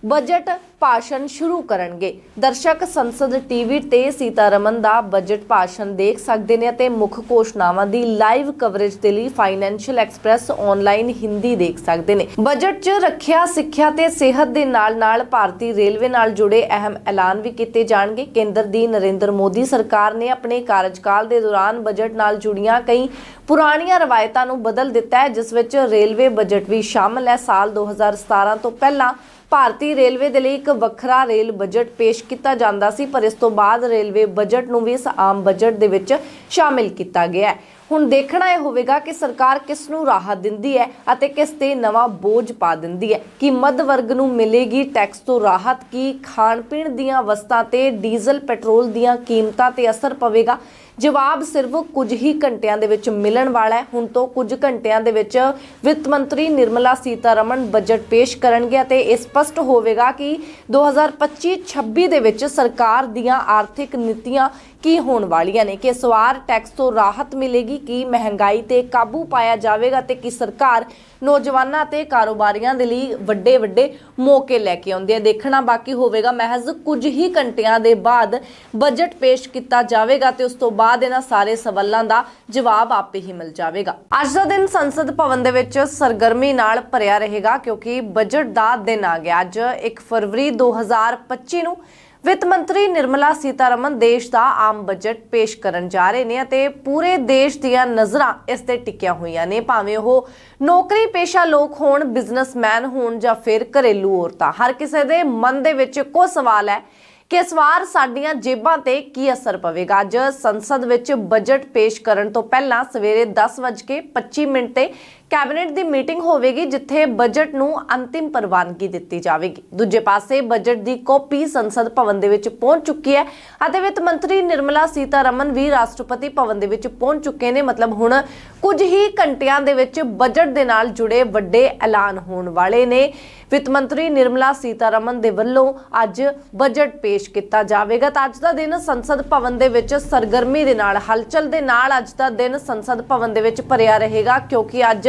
ਬਜਟ ਭਾਸ਼ਣ ਸ਼ੁਰੂ ਕਰਨਗੇ। ਦਰਸ਼ਕ ਸੰਸਦ ਟੀਵੀ ਤੇ ਸੀਤਾਰਮਨ ਦਾ ਬਜਟ ਭਾਸ਼ਣ ਦੇਖ ਸਕਦੇ ਨੇ ਅਤੇ ਮੁੱਖ ਘੋਸ਼ਣਾਵਾਂ ਦੀ ਲਾਈਵ ਕਵਰੇਜ ਦੇ ਲਈ ਫਾਈਨੈਂਸ਼ੀਅਲ ਐਕਸਪ੍ਰੈਸ ਆਨਲਾਈਨ ਹਿੰਦੀ ਦੇਖ ਸਕਦੇ ਨੇ। ਬਜਟ 'ਚ ਰੱਖਿਆ, ਸਿੱਖਿਆ ਤੇ ਸਿਹਤ ਦੇ ਨਾਲ-ਨਾਲ ਭਾਰਤੀ ਰੇਲਵੇ ਨਾਲ ਜੁੜੇ ਅਹਿਮ ਐਲਾਨ ਵੀ ਕੀਤੇ ਜਾਣਗੇ। ਕੇਂਦਰ ਦੀ ਨਰਿੰਦਰ ਮੋਦੀ ਸਰਕਾਰ ਨੇ ਆਪਣੇ ਕਾਰਜਕਾਲ ਦੇ ਦੌਰਾਨ ਬਜਟ ਨਾਲ ਜੁੜੀਆਂ ਕਈ ਪੁਰਾਣੀਆਂ ਰਵਾਇਤਾਂ ਨੂੰ ਬਦਲ ਦਿੱਤਾ ਹੈ, ਜਿਸ ਵਿੱਚ ਰੇਲਵੇ ਬਜਟ ਵੀ ਸ਼ਾਮਲ ਹੈ। ਸਾਲ 2017 ਤੋਂ ਪਹਿਲਾਂ ਭਾਰਤੀ ਰੇਲਵੇ ਦੇ ਲਈ ਇੱਕ ਵੱਖਰਾ ਰੇਲ ਬਜਟ ਪੇਸ਼ ਕੀਤਾ ਜਾਂਦਾ ਸੀ, ਪਰ ਇਸ ਤੋਂ ਬਾਅਦ ਰੇਲਵੇ ਬਜਟ ਨੂੰ ਵੀ ਇਸ ਆਮ ਬਜਟ ਦੇ ਵਿੱਚ ਸ਼ਾਮਿਲ ਕੀਤਾ ਗਿਆ ਹੈ। ਹੁਣ ਦੇਖਣਾ ਇਹ ਹੋਵੇਗਾ ਕਿ ਸਰਕਾਰ ਕਿਸ ਨੂੰ ਰਾਹਤ ਦਿੰਦੀ ਹੈ ਅਤੇ ਕਿਸ ਤੇ ਨਵਾਂ ਬੋਝ ਪਾ ਦਿੰਦੀ ਹੈ। ਕਿ ਮੱਧ ਵਰਗ ਨੂੰ ਮਿਲੇਗੀ ਟੈਕਸ ਤੋਂ ਰਾਹਤ? ਕੀ ਖਾਣ ਪੀਣ ਦੀਆਂ ਵਸਤਾਂ ਤੇ ਡੀਜ਼ਲ, ਪੈਟਰੋਲ ਦੀਆਂ ਕੀਮਤਾਂ ਤੇ ਅਸਰ ਪਵੇਗਾ? ਜਵਾਬ ਸਿਰਫ ਕੁਝ ਹੀ ਘੰਟਿਆਂ ਦੇ ਵਿੱਚ ਮਿਲਣ ਵਾਲਾ ਹੈ। ਹੁਣ ਤੋਂ ਕੁਝ ਘੰਟਿਆਂ ਦੇ ਵਿੱਚ ਵਿੱਤ ਮੰਤਰੀ ਨਿਰਮਲਾ ਸੀਤਾਰਮਨ ਬਜਟ ਪੇਸ਼ ਕਰਨਗੇ ਅਤੇ ਇਹ ਸਪਸ਼ਟ ਹੋਵੇਗਾ ਕਿ 2025-26 ਦੇ ਵਿੱਚ ਸਰਕਾਰ ਦੀਆਂ ਆਰਥਿਕ ਨੀਤੀਆਂ ਕੀ ਹੋਣ ਵਾਲੀਆਂ ਨੇ, ਕਿ ਇਸ ਵਾਰ ਟੈਕਸ ਤੋਂ ਰਾਹਤ ਮਿਲੇਗੀ, ਕੀ ਮਹਿੰਗਾਈ ਤੇ ਕਾਬੂ ਪਾਇਆ ਜਾਵੇਗਾ ਤੇ ਕੀ ਸਰਕਾਰ ਨੌਜਵਾਨਾਂ ਤੇ ਕਾਰੋਬਾਰੀਆਂ ਦੇ ਲਈ ਵੱਡੇ ਵੱਡੇ ਮੌਕੇ ਲੈ ਕੇ ਆਉਂਦੀ ਹੈ ਦੇਖਣਾ ਬਾਕੀ ਹੋਵੇਗਾ, ਮਹਿਜ਼ ਕੁਝ ਹੀ ਘੰਟਿਆਂ ਦੇ ਬਾਅਦ ਬਜਟ ਪੇਸ਼ ਕੀਤਾ ਜਾਵੇਗਾ ਤੇ ਉਸ ਤੋਂ ਬਾਅਦ ਇਹਨਾਂ ਸਾਰੇ ਸਵਾਲਾਂ ਦਾ ਜਵਾਬ ਆਪੇ ਹੀ ਮਿਲ ਜਾਵੇਗਾ। ਅੱਜ ਦਾ ਦਿਨ ਸੰਸਦ ਭਵਨ ਦੇ ਵਿੱਚ ਸਰਗਰਮੀ ਨਾਲ ਭਰਿਆ ਰਹੇਗਾ ਕਿਉਂਕਿ ਬਜਟ ਦਾ ਦਿਨ ਆ ਗਿਆ। ਅੱਜ 1 ਫਰਵਰੀ 2025 ਨੂੰ ਵਿੱਤ ਮੰਤਰੀ ਨਿਰਮਲਾ ਸੀਤਾਰਮਨ ਦੇਸ਼ ਦਾ ਆਮ ਬਜਟ ਪੇਸ਼ ਕਰਨ ਜਾ ਰਹੇ ਨੇ ਅਤੇ ਪੂਰੇ ਦੇਸ਼ ਦੀਆਂ ਨਜ਼ਰਾਂ ਇਸ ਤੇ ਟਿਕੀਆਂ ਹੋਈਆਂ ਨੇ। ਭਾਵੇਂ ਉਹ ਨੌਕਰੀ ਪੇਸ਼ਾ ਲੋਕ ਹੋਣ ਬਿਜ਼ਨਸਮੈਨ ਹੋਣ ਜਾਂ ਫਿਰ ਘਰੇਲੂ ਔਰਤਾਂ। ਹਰ ਕਿਸੇ ਦੇ ਮਨ ਦੇ ਵਿੱਚ ਇੱਕੋ ਸਵਾਲ ਹੈ ਕਿ ਇਸ ਵਾਰ ਸਾਡੀਆਂ ਜੇਬਾਂ ਤੇ ਕੀ ਅਸਰ ਪਵੇਗਾ? ਅੱਜ ਸੰਸਦ ਵਿੱਚ ਬਜਟ ਪੇਸ਼ ਕਰਨ ਤੋਂ ਪਹਿਲਾਂ ਸਵੇਰੇ 10:25 ਮਿੰਟ ਤੇ ਕੈਬਨਿਟ ਦੀ ਮੀਟਿੰਗ ਹੋਵੇਗੀ ਜਿੱਥੇ ਬਜਟ ਨੂੰ ਅੰਤਿਮ ਪ੍ਰਵਾਨਗੀ ਦਿੱਤੀ ਜਾਵੇਗੀ। ਦੂਜੇ ਪਾਸੇ ਬਜਟ ਦੀ ਕਾਪੀ ਸੰਸਦ ਭਵਨ ਦੇ ਵਿੱਚ ਪਹੁੰਚ ਚੁੱਕੀ ਹੈ ਅਤੇ ਵਿੱਤ ਮੰਤਰੀ ਨਿਰਮਲਾ ਸੀਤਾਰਮਨ ਵੀ ਰਾਸ਼ਟਰਪਤੀ ਭਵਨ ਦੇ ਵਿੱਚ ਪਹੁੰਚ ਚੁੱਕੇ ਨੇ। ਮਤਲਬ ਹੁਣ ਕੁਝ ਹੀ ਘੰਟਿਆਂ ਦੇ ਵਿੱਚ ਬਜਟ ਦੇ ਨਾਲ ਜੁੜੇ ਵੱਡੇ ਐਲਾਨ ਹੋਣ ਵਾਲੇ ਨੇ। ਵਿੱਤ ਮੰਤਰੀ ਨਿਰਮਲਾ ਸੀਤਾਰਮਨ ਦੇ ਵੱਲੋਂ ਅੱਜ ਬਜਟ ਪੇਸ਼ ਕੀਤਾ ਜਾਵੇਗਾ। ਤਾਂ ਅੱਜ ਦਾ ਦਿਨ ਸੰਸਦ ਭਵਨ ਦੇ ਵਿੱਚ ਸਰਗਰਮੀ ਦੇ ਨਾਲ, ਹਲਚਲ ਦੇ ਨਾਲ ਅੱਜ ਦਾ ਦਿਨ ਸੰਸਦ ਭਵਨ ਦੇ ਵਿੱਚ ਭਰਿਆ ਰਹੇਗਾ, ਕਿਉਂਕਿ ਅੱਜ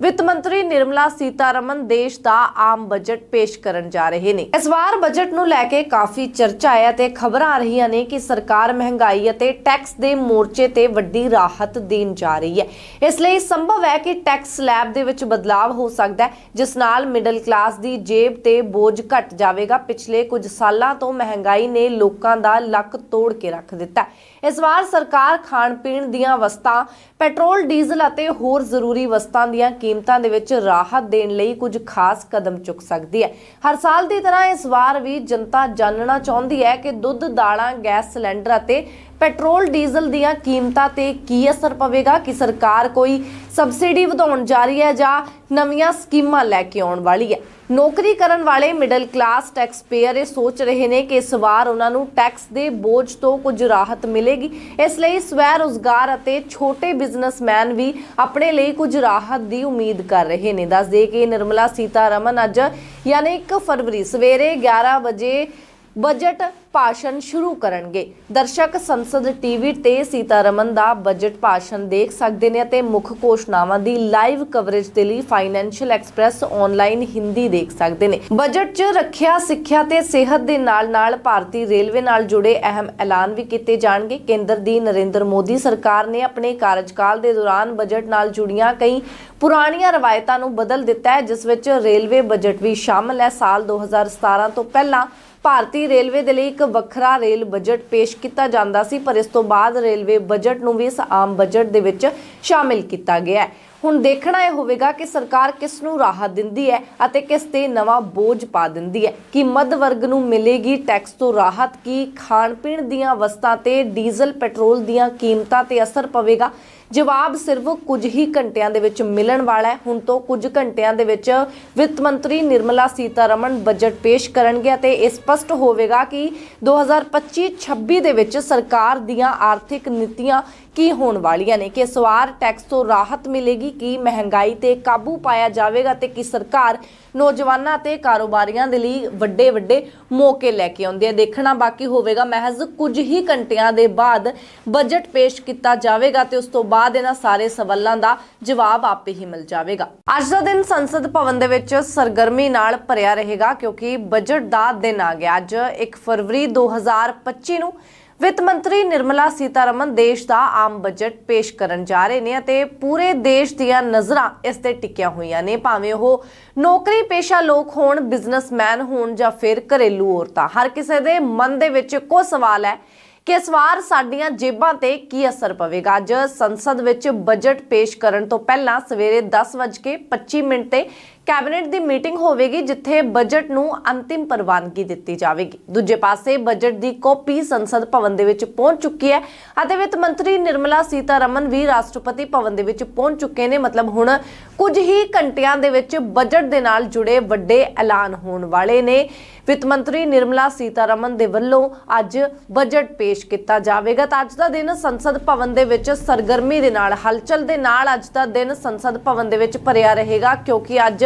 ਵਿੱਤ ਮੰਤਰੀ ਨਿਰਮਲਾ ਸੀਤਾਰਮਨ ਦੇਸ਼ ਦਾ ਆਮ ਬਜਟ ਪੇਸ਼ ਕਰਨ ਜਾ ਰਹੇ ਨੇ। ਇਸ ਵਾਰ ਬਜਟ ਨੂੰ ਲੈ ਕੇ ਕਾਫੀ ਚਰਚਾ ਹੈ ਤੇ ਖਬਰਾਂ ਆ ਰਹੀਆਂ ਨੇ ਕਿ ਸਰਕਾਰ ਮਹਿੰਗਾਈ ਅਤੇ ਟੈਕਸ ਦੇ ਮੋਰਚੇ ਤੇ ਵੱਡੀ ਰਾਹਤ ਦੇਣ ਜਾ ਰਹੀ ਹੈ। ਇਸ ਲਈ ਸੰਭਵ ਹੈ ਕਿ ਟੈਕਸ ਸਲੈਬ ਦੇ ਵਿੱਚ ਬਦਲਾਅ ਹੋ ਸਕਦਾ ਹੈ, ਜਿਸ ਨਾਲ ਮਿਡਲ ਕਲਾਸ ਦੀ ਜੇਬ ਤੇ ਬੋਝ ਘਟ ਜਾਵੇਗਾ। ਪਿਛਲੇ ਕੁਝ ਸਾਲਾਂ ਤੋਂ ਮਹਿੰਗਾਈ ਨੇ ਲੋਕਾਂ ਦਾ ਲੱਕ ਤੋੜ ਕੇ ਰੱਖ ਦਿੱਤਾ ਇਸ ਵਾਰ ਸਰਕਾਰ ਖਾਣ ਪੀਣ ਦੀਆਂ ਵਸਤਾਂ, ਪੈਟਰੋਲ, ਡੀਜ਼ਲ ਅਤੇ ਹੋਰ ਜ਼ਰੂਰੀ ਵਸਤਾਂ ਦੀਆਂ ਕੀਮਤਾਂ ਦੇ ਵਿੱਚ ਰਾਹਤ ਦੇਣ ਲਈ ਕੁਝ ਖਾਸ ਕਦਮ ਚੁੱਕ ਸਕਦੀ ਹੈ। ਹਰ ਸਾਲ ਦੀ ਤਰ੍ਹਾਂ ਇਸ ਵਾਰ ਵੀ ਜਨਤਾ ਜਾਣਨਾ ਚਾਹੁੰਦੀ ਹੈ ਕਿ ਦੁੱਧ, ਦਾਲਾਂ, ਗੈਸ ਸਿਲੰਡਰ ਅਤੇ ਪੈਟਰੋਲ ਡੀਜ਼ਲ ਦੀਆਂ ਕੀਮਤਾਂ ਤੇ ਕੀ ਅਸਰ ਪਵੇਗਾ? ਕਿ ਸਰਕਾਰ ਕੋਈ ਸਬਸਿਡੀ ਵਧਾਉਣ ਜਾ ਰਹੀ ਹੈ ਜਾਂ ਨਵੀਆਂ ਸਕੀਮਾਂ ਲੈ ਕੇ ਆਉਣ ਵਾਲੀ ਹੈ? ਨੌਕਰੀ ਕਰਨ ਵਾਲੇ ਮਿਡਲ ਕਲਾਸ ਟੈਕਸ ਪੇਅਰ ਇਹ ਸੋਚ ਰਹੇ ਨੇ ਕਿ ਇਸ ਵਾਰ ਉਹਨਾਂ ਨੂੰ ਟੈਕਸ ਦੇ ਬੋਝ ਤੋਂ ਕੁਝ ਰਾਹਤ ਮਿਲੇਗੀ। ਇਸ ਲਈ ਸਵੈ ਰੋਜ਼ਗਾਰ ਅਤੇ ਛੋਟੇ ਬਿਜ਼ਨਸਮੈਨ ਵੀ ਆਪਣੇ ਲਈ ਕੁਝ ਰਾਹਤ ਦੀ ਉਮੀਦ ਕਰ ਰਹੇ ਨੇ। ਦੱਸਦੇ ਕਿ ਨਿਰਮਲਾ ਸੀਤਾਰਮਨ ਅੱਜ ਯਾਨੀ 1 ਫਰਵਰੀ ਸਵੇਰੇ 11 ਵਜੇ ਬਜਟ ਭਾਸ਼ਣ ਸ਼ੁਰੂ ਕਰਨਗੇ। ਦਰਸ਼ਕ ਸੰਸਦ ਟੀਵੀ ਤੇ ਸੀਤਾਰਮਨ ਦਾ ਬਜਟ ਭਾਸ਼ਣ ਦੇਖ ਸਕਦੇ ਨੇ ਅਤੇ ਮੁੱਖ ਘੋਸ਼ਣਾਵਾਂ ਦੀ ਲਾਈਵ ਕਵਰੇਜ ਦੇ ਲਈ ਫਾਈਨੈਂਸ਼ੀਅਲ ਐਕਸਪ੍ਰੈਸ ਆਨਲਾਈਨ ਹਿੰਦੀ ਦੇਖ ਸਕਦੇ ਨੇ। ਬਜਟ 'ਚ ਰੱਖਿਆ, ਸਿੱਖਿਆ ਤੇ ਸਿਹਤ ਦੇ ਨਾਲ-ਨਾਲ ਭਾਰਤੀ ਰੇਲਵੇ ਨਾਲ ਜੁੜੇ ਅਹਿਮ ਐਲਾਨ ਵੀ ਕੀਤੇ ਜਾਣਗੇ। ਕੇਂਦਰ ਦੀ ਨਰਿੰਦਰ ਮੋਦੀ ਸਰਕਾਰ ਨੇ ਆਪਣੇ ਕਾਰਜਕਾਲ ਦੇ ਦੌਰਾਨ ਬਜਟ ਨਾਲ ਜੁੜੀਆਂ ਕਈ ਪੁਰਾਣੀਆਂ ਰਵਾਇਤਾਂ ਨੂੰ ਬਦਲ ਦਿੱਤਾ ਹੈ, ਜਿਸ ਵਿੱਚ ਰੇਲਵੇ ਬਜਟ ਵੀ ਸ਼ਾਮਲ ਹੈ। ਸਾਲ 2017 ਤੋਂ ਪਹਿਲਾਂ ਭਾਰਤੀ ਰੇਲਵੇ ਦੇ ਲਈ ਇੱਕ ਵੱਖਰਾ ਰੇਲ ਬਜਟ ਪੇਸ਼ ਕੀਤਾ ਜਾਂਦਾ ਸੀ, ਪਰ ਇਸ ਤੋਂ ਬਾਅਦ ਰੇਲਵੇ ਬਜਟ ਨੂੰ ਵੀ ਇਸ ਆਮ ਬਜਟ ਦੇ ਵਿੱਚ ਸ਼ਾਮਿਲ ਕੀਤਾ ਗਿਆ ਹੈ। ਹੁਣ ਦੇਖਣਾ ਇਹ ਹੋਵੇਗਾ ਕਿ ਸਰਕਾਰ ਕਿਸ ਨੂੰ ਰਾਹਤ ਦਿੰਦੀ ਹੈ ਅਤੇ ਕਿਸ ਤੇ ਨਵਾਂ ਬੋਝ ਪਾ ਦਿੰਦੀ ਹੈ। ਕਿ ਮੱਧ ਵਰਗ ਨੂੰ ਮਿਲੇਗੀ ਟੈਕਸ ਤੋਂ ਰਾਹਤ? ਕੀ ਖਾਣ ਪੀਣ ਦੀਆਂ ਵਸਤਾਂ ਤੇ ਡੀਜ਼ਲ, ਪੈਟਰੋਲ ਦੀਆਂ ਕੀਮਤਾਂ ਤੇ ਅਸਰ ਪਵੇਗਾ? ਜਵਾਬ ਸਿਰਫ ਕੁਝ ਹੀ ਘੰਟਿਆਂ ਦੇ ਵਿੱਚ ਮਿਲਣ ਵਾਲਾ ਹੈ। ਹੁਣ ਤੋਂ ਕੁਝ ਘੰਟਿਆਂ ਦੇ ਵਿੱਚ ਵਿੱਤ ਮੰਤਰੀ ਨਿਰਮਲਾ ਸੀਤਾਰਮਨ ਬਜਟ ਪੇਸ਼ ਕਰਨਗੇ ਅਤੇ ਇਹ ਸਪਸ਼ਟ ਹੋਵੇਗਾ ਕਿ 2025-26 ਦੇ ਵਿੱਚ ਸਰਕਾਰ ਦੀਆਂ ਆਰਥਿਕ ਨੀਤੀਆਂ ਕੀ ਹੋਣ ਵਾਲੀਆਂ ਨੇ? ਕਿ ਇਸ ਟੈਕਸ ਤੋਂ ਰਾਹਤ ਮਿਲੇਗੀ? ਮਿਲੇਗੀ ਮਹਿੰਗਾਈ ਤੇ ਕਾਬੂ ਪਾਇਆ ਜਾਵੇਗਾ? ਤੇ ਕਿ ਸਰਕਾਰ ਨੌਜਵਾਨਾਂ ਤੇ ਕਾਰੋਬਾਰੀਆਂ ਦੇ ਲਈ ਵੱਡੇ ਵੱਡੇ ਮੌਕੇ ਲੈ ਕੇ ਆਉਂਦੀ ਹੈ? ਦੇਖਣਾ ਬਾਕੀ ਹੋਵੇਗਾ। ਮਹਿਜ਼ ਕੁਝ ਹੀ ਘੰਟਿਆਂ ਦੇ ਬਾਅਦ ਬਜਟ ਪੇਸ਼ ਕੀਤਾ ਜਾਵੇਗਾ ਤੇ ਉਸ ਤੋਂ ਬਾਅਦ ਇਹਨਾਂ ਸਾਰੇ ਸਵਾਲਾਂ ਦਾ ਜਵਾਬ ਆਪੇ ਹੀ ਮਿਲ ਜਾਵੇਗਾ। ਅੱਜ ਦਾ ਦਿਨ ਸੰਸਦ ਭਵਨ ਦੇ ਵਿੱਚ ਸਰਗਰਮੀ ਨਾਲ ਭਰਿਆ ਰਹੇਗਾ ਕਿਉਂਕਿ ਬਜਟ ਦਾ ਦਿਨ ਆ ਗਿਆ। ਅੱਜ 1 ਫਰਵਰੀ 2025 ਨੂੰ ਵਿੱਤ ਮੰਤਰੀ ਨਿਰਮਲਾ ਸੀਤਾਰਮਨ ਦੇਸ਼ ਦਾ ਆਮ ਬਜਟ ਪੇਸ਼ ਕਰਨ ਜਾ ਰਹੇ ਨੇ ਅਤੇ ਪੂਰੇ ਦੇਸ਼ ਦੀਆਂ ਨਜ਼ਰਾਂ ਇਸ ਤੇ ਟਿਕੀਆਂ ਹੋਈਆਂ ਨੇ। ਭਾਵੇਂ ਉਹ ਨੌਕਰੀ ਪੇਸ਼ਾ ਲੋਕ ਹੋਣ ਬਿਜ਼ਨਸਮੈਨ ਹੋਣ ਜਾਂ ਫਿਰ ਘਰੇਲੂ ਔਰਤਾਂ। ਹਰ ਕਿਸੇ ਦੇ ਮਨ ਦੇ ਵਿੱਚ ਇੱਕੋ ਸਵਾਲ ਹੈ ਕਿ ਇਸ ਵਾਰ ਸਾਡੀਆਂ ਜੇਬਾਂ ਤੇ ਕੀ ਅਸਰ ਪਵੇਗਾ? ਅੱਜ ਸੰਸਦ ਵਿੱਚ ਬਜਟ ਪੇਸ਼ ਕਰਨ ਤੋਂ ਪਹਿਲਾਂ ਸਵੇਰੇ 10:25 ਮਿੰਟ ਤੇ ਕੈਬਨਿਟ ਦੀ ਮੀਟਿੰਗ ਹੋਵੇਗੀ, ਜਿੱਥੇ ਬਜਟ ਨੂੰ ਅੰਤਿਮ ਪ੍ਰਵਾਨਗੀ ਦਿੱਤੀ ਜਾਵੇਗੀ। ਦੂਜੇ ਪਾਸੇ, ਬਜਟ ਦੀ ਕਾਪੀ ਸੰਸਦ ਭਵਨ ਦੇ ਵਿੱਚ ਪਹੁੰਚ ਚੁੱਕੀ ਹੈ ਅਤੇ ਵਿੱਤ ਮੰਤਰੀ ਨਿਰਮਲਾ ਸੀਤਾਰਮਨ ਵੀ ਰਾਸ਼ਟਰਪਤੀ ਭਵਨ ਦੇ ਵਿੱਚ ਪਹੁੰਚ ਚੁੱਕੇ ਨੇ। ਮਤਲਬ ਹੁਣ ਕੁਝ ਹੀ ਘੰਟਿਆਂ ਦੇ ਵਿੱਚ ਬਜਟ ਦੇ ਨਾਲ ਜੁੜੇ ਵੱਡੇ ਐਲਾਨ ਹੋਣ ਵਾਲੇ ਨੇ। ਵਿੱਤ ਮੰਤਰੀ ਨਿਰਮਲਾ ਸੀਤਾਰਮਨ ਦੇ ਵੱਲੋਂ ਅੱਜ ਬਜਟ ਪੇਸ਼ ਕੀਤਾ ਜਾਵੇਗਾ। ਤਾਂ ਅੱਜ ਦਾ ਦਿਨ ਸੰਸਦ ਭਵਨ ਦੇ ਵਿੱਚ ਸਰਗਰਮੀ ਦੇ ਨਾਲ, ਹਲਚਲ ਦੇ ਨਾਲ ਅੱਜ ਦਾ ਦਿਨ ਸੰਸਦ ਭਵਨ ਦੇ ਵਿੱਚ ਭਰਿਆ ਰਹੇਗਾ, ਕਿਉਂਕਿ ਅੱਜ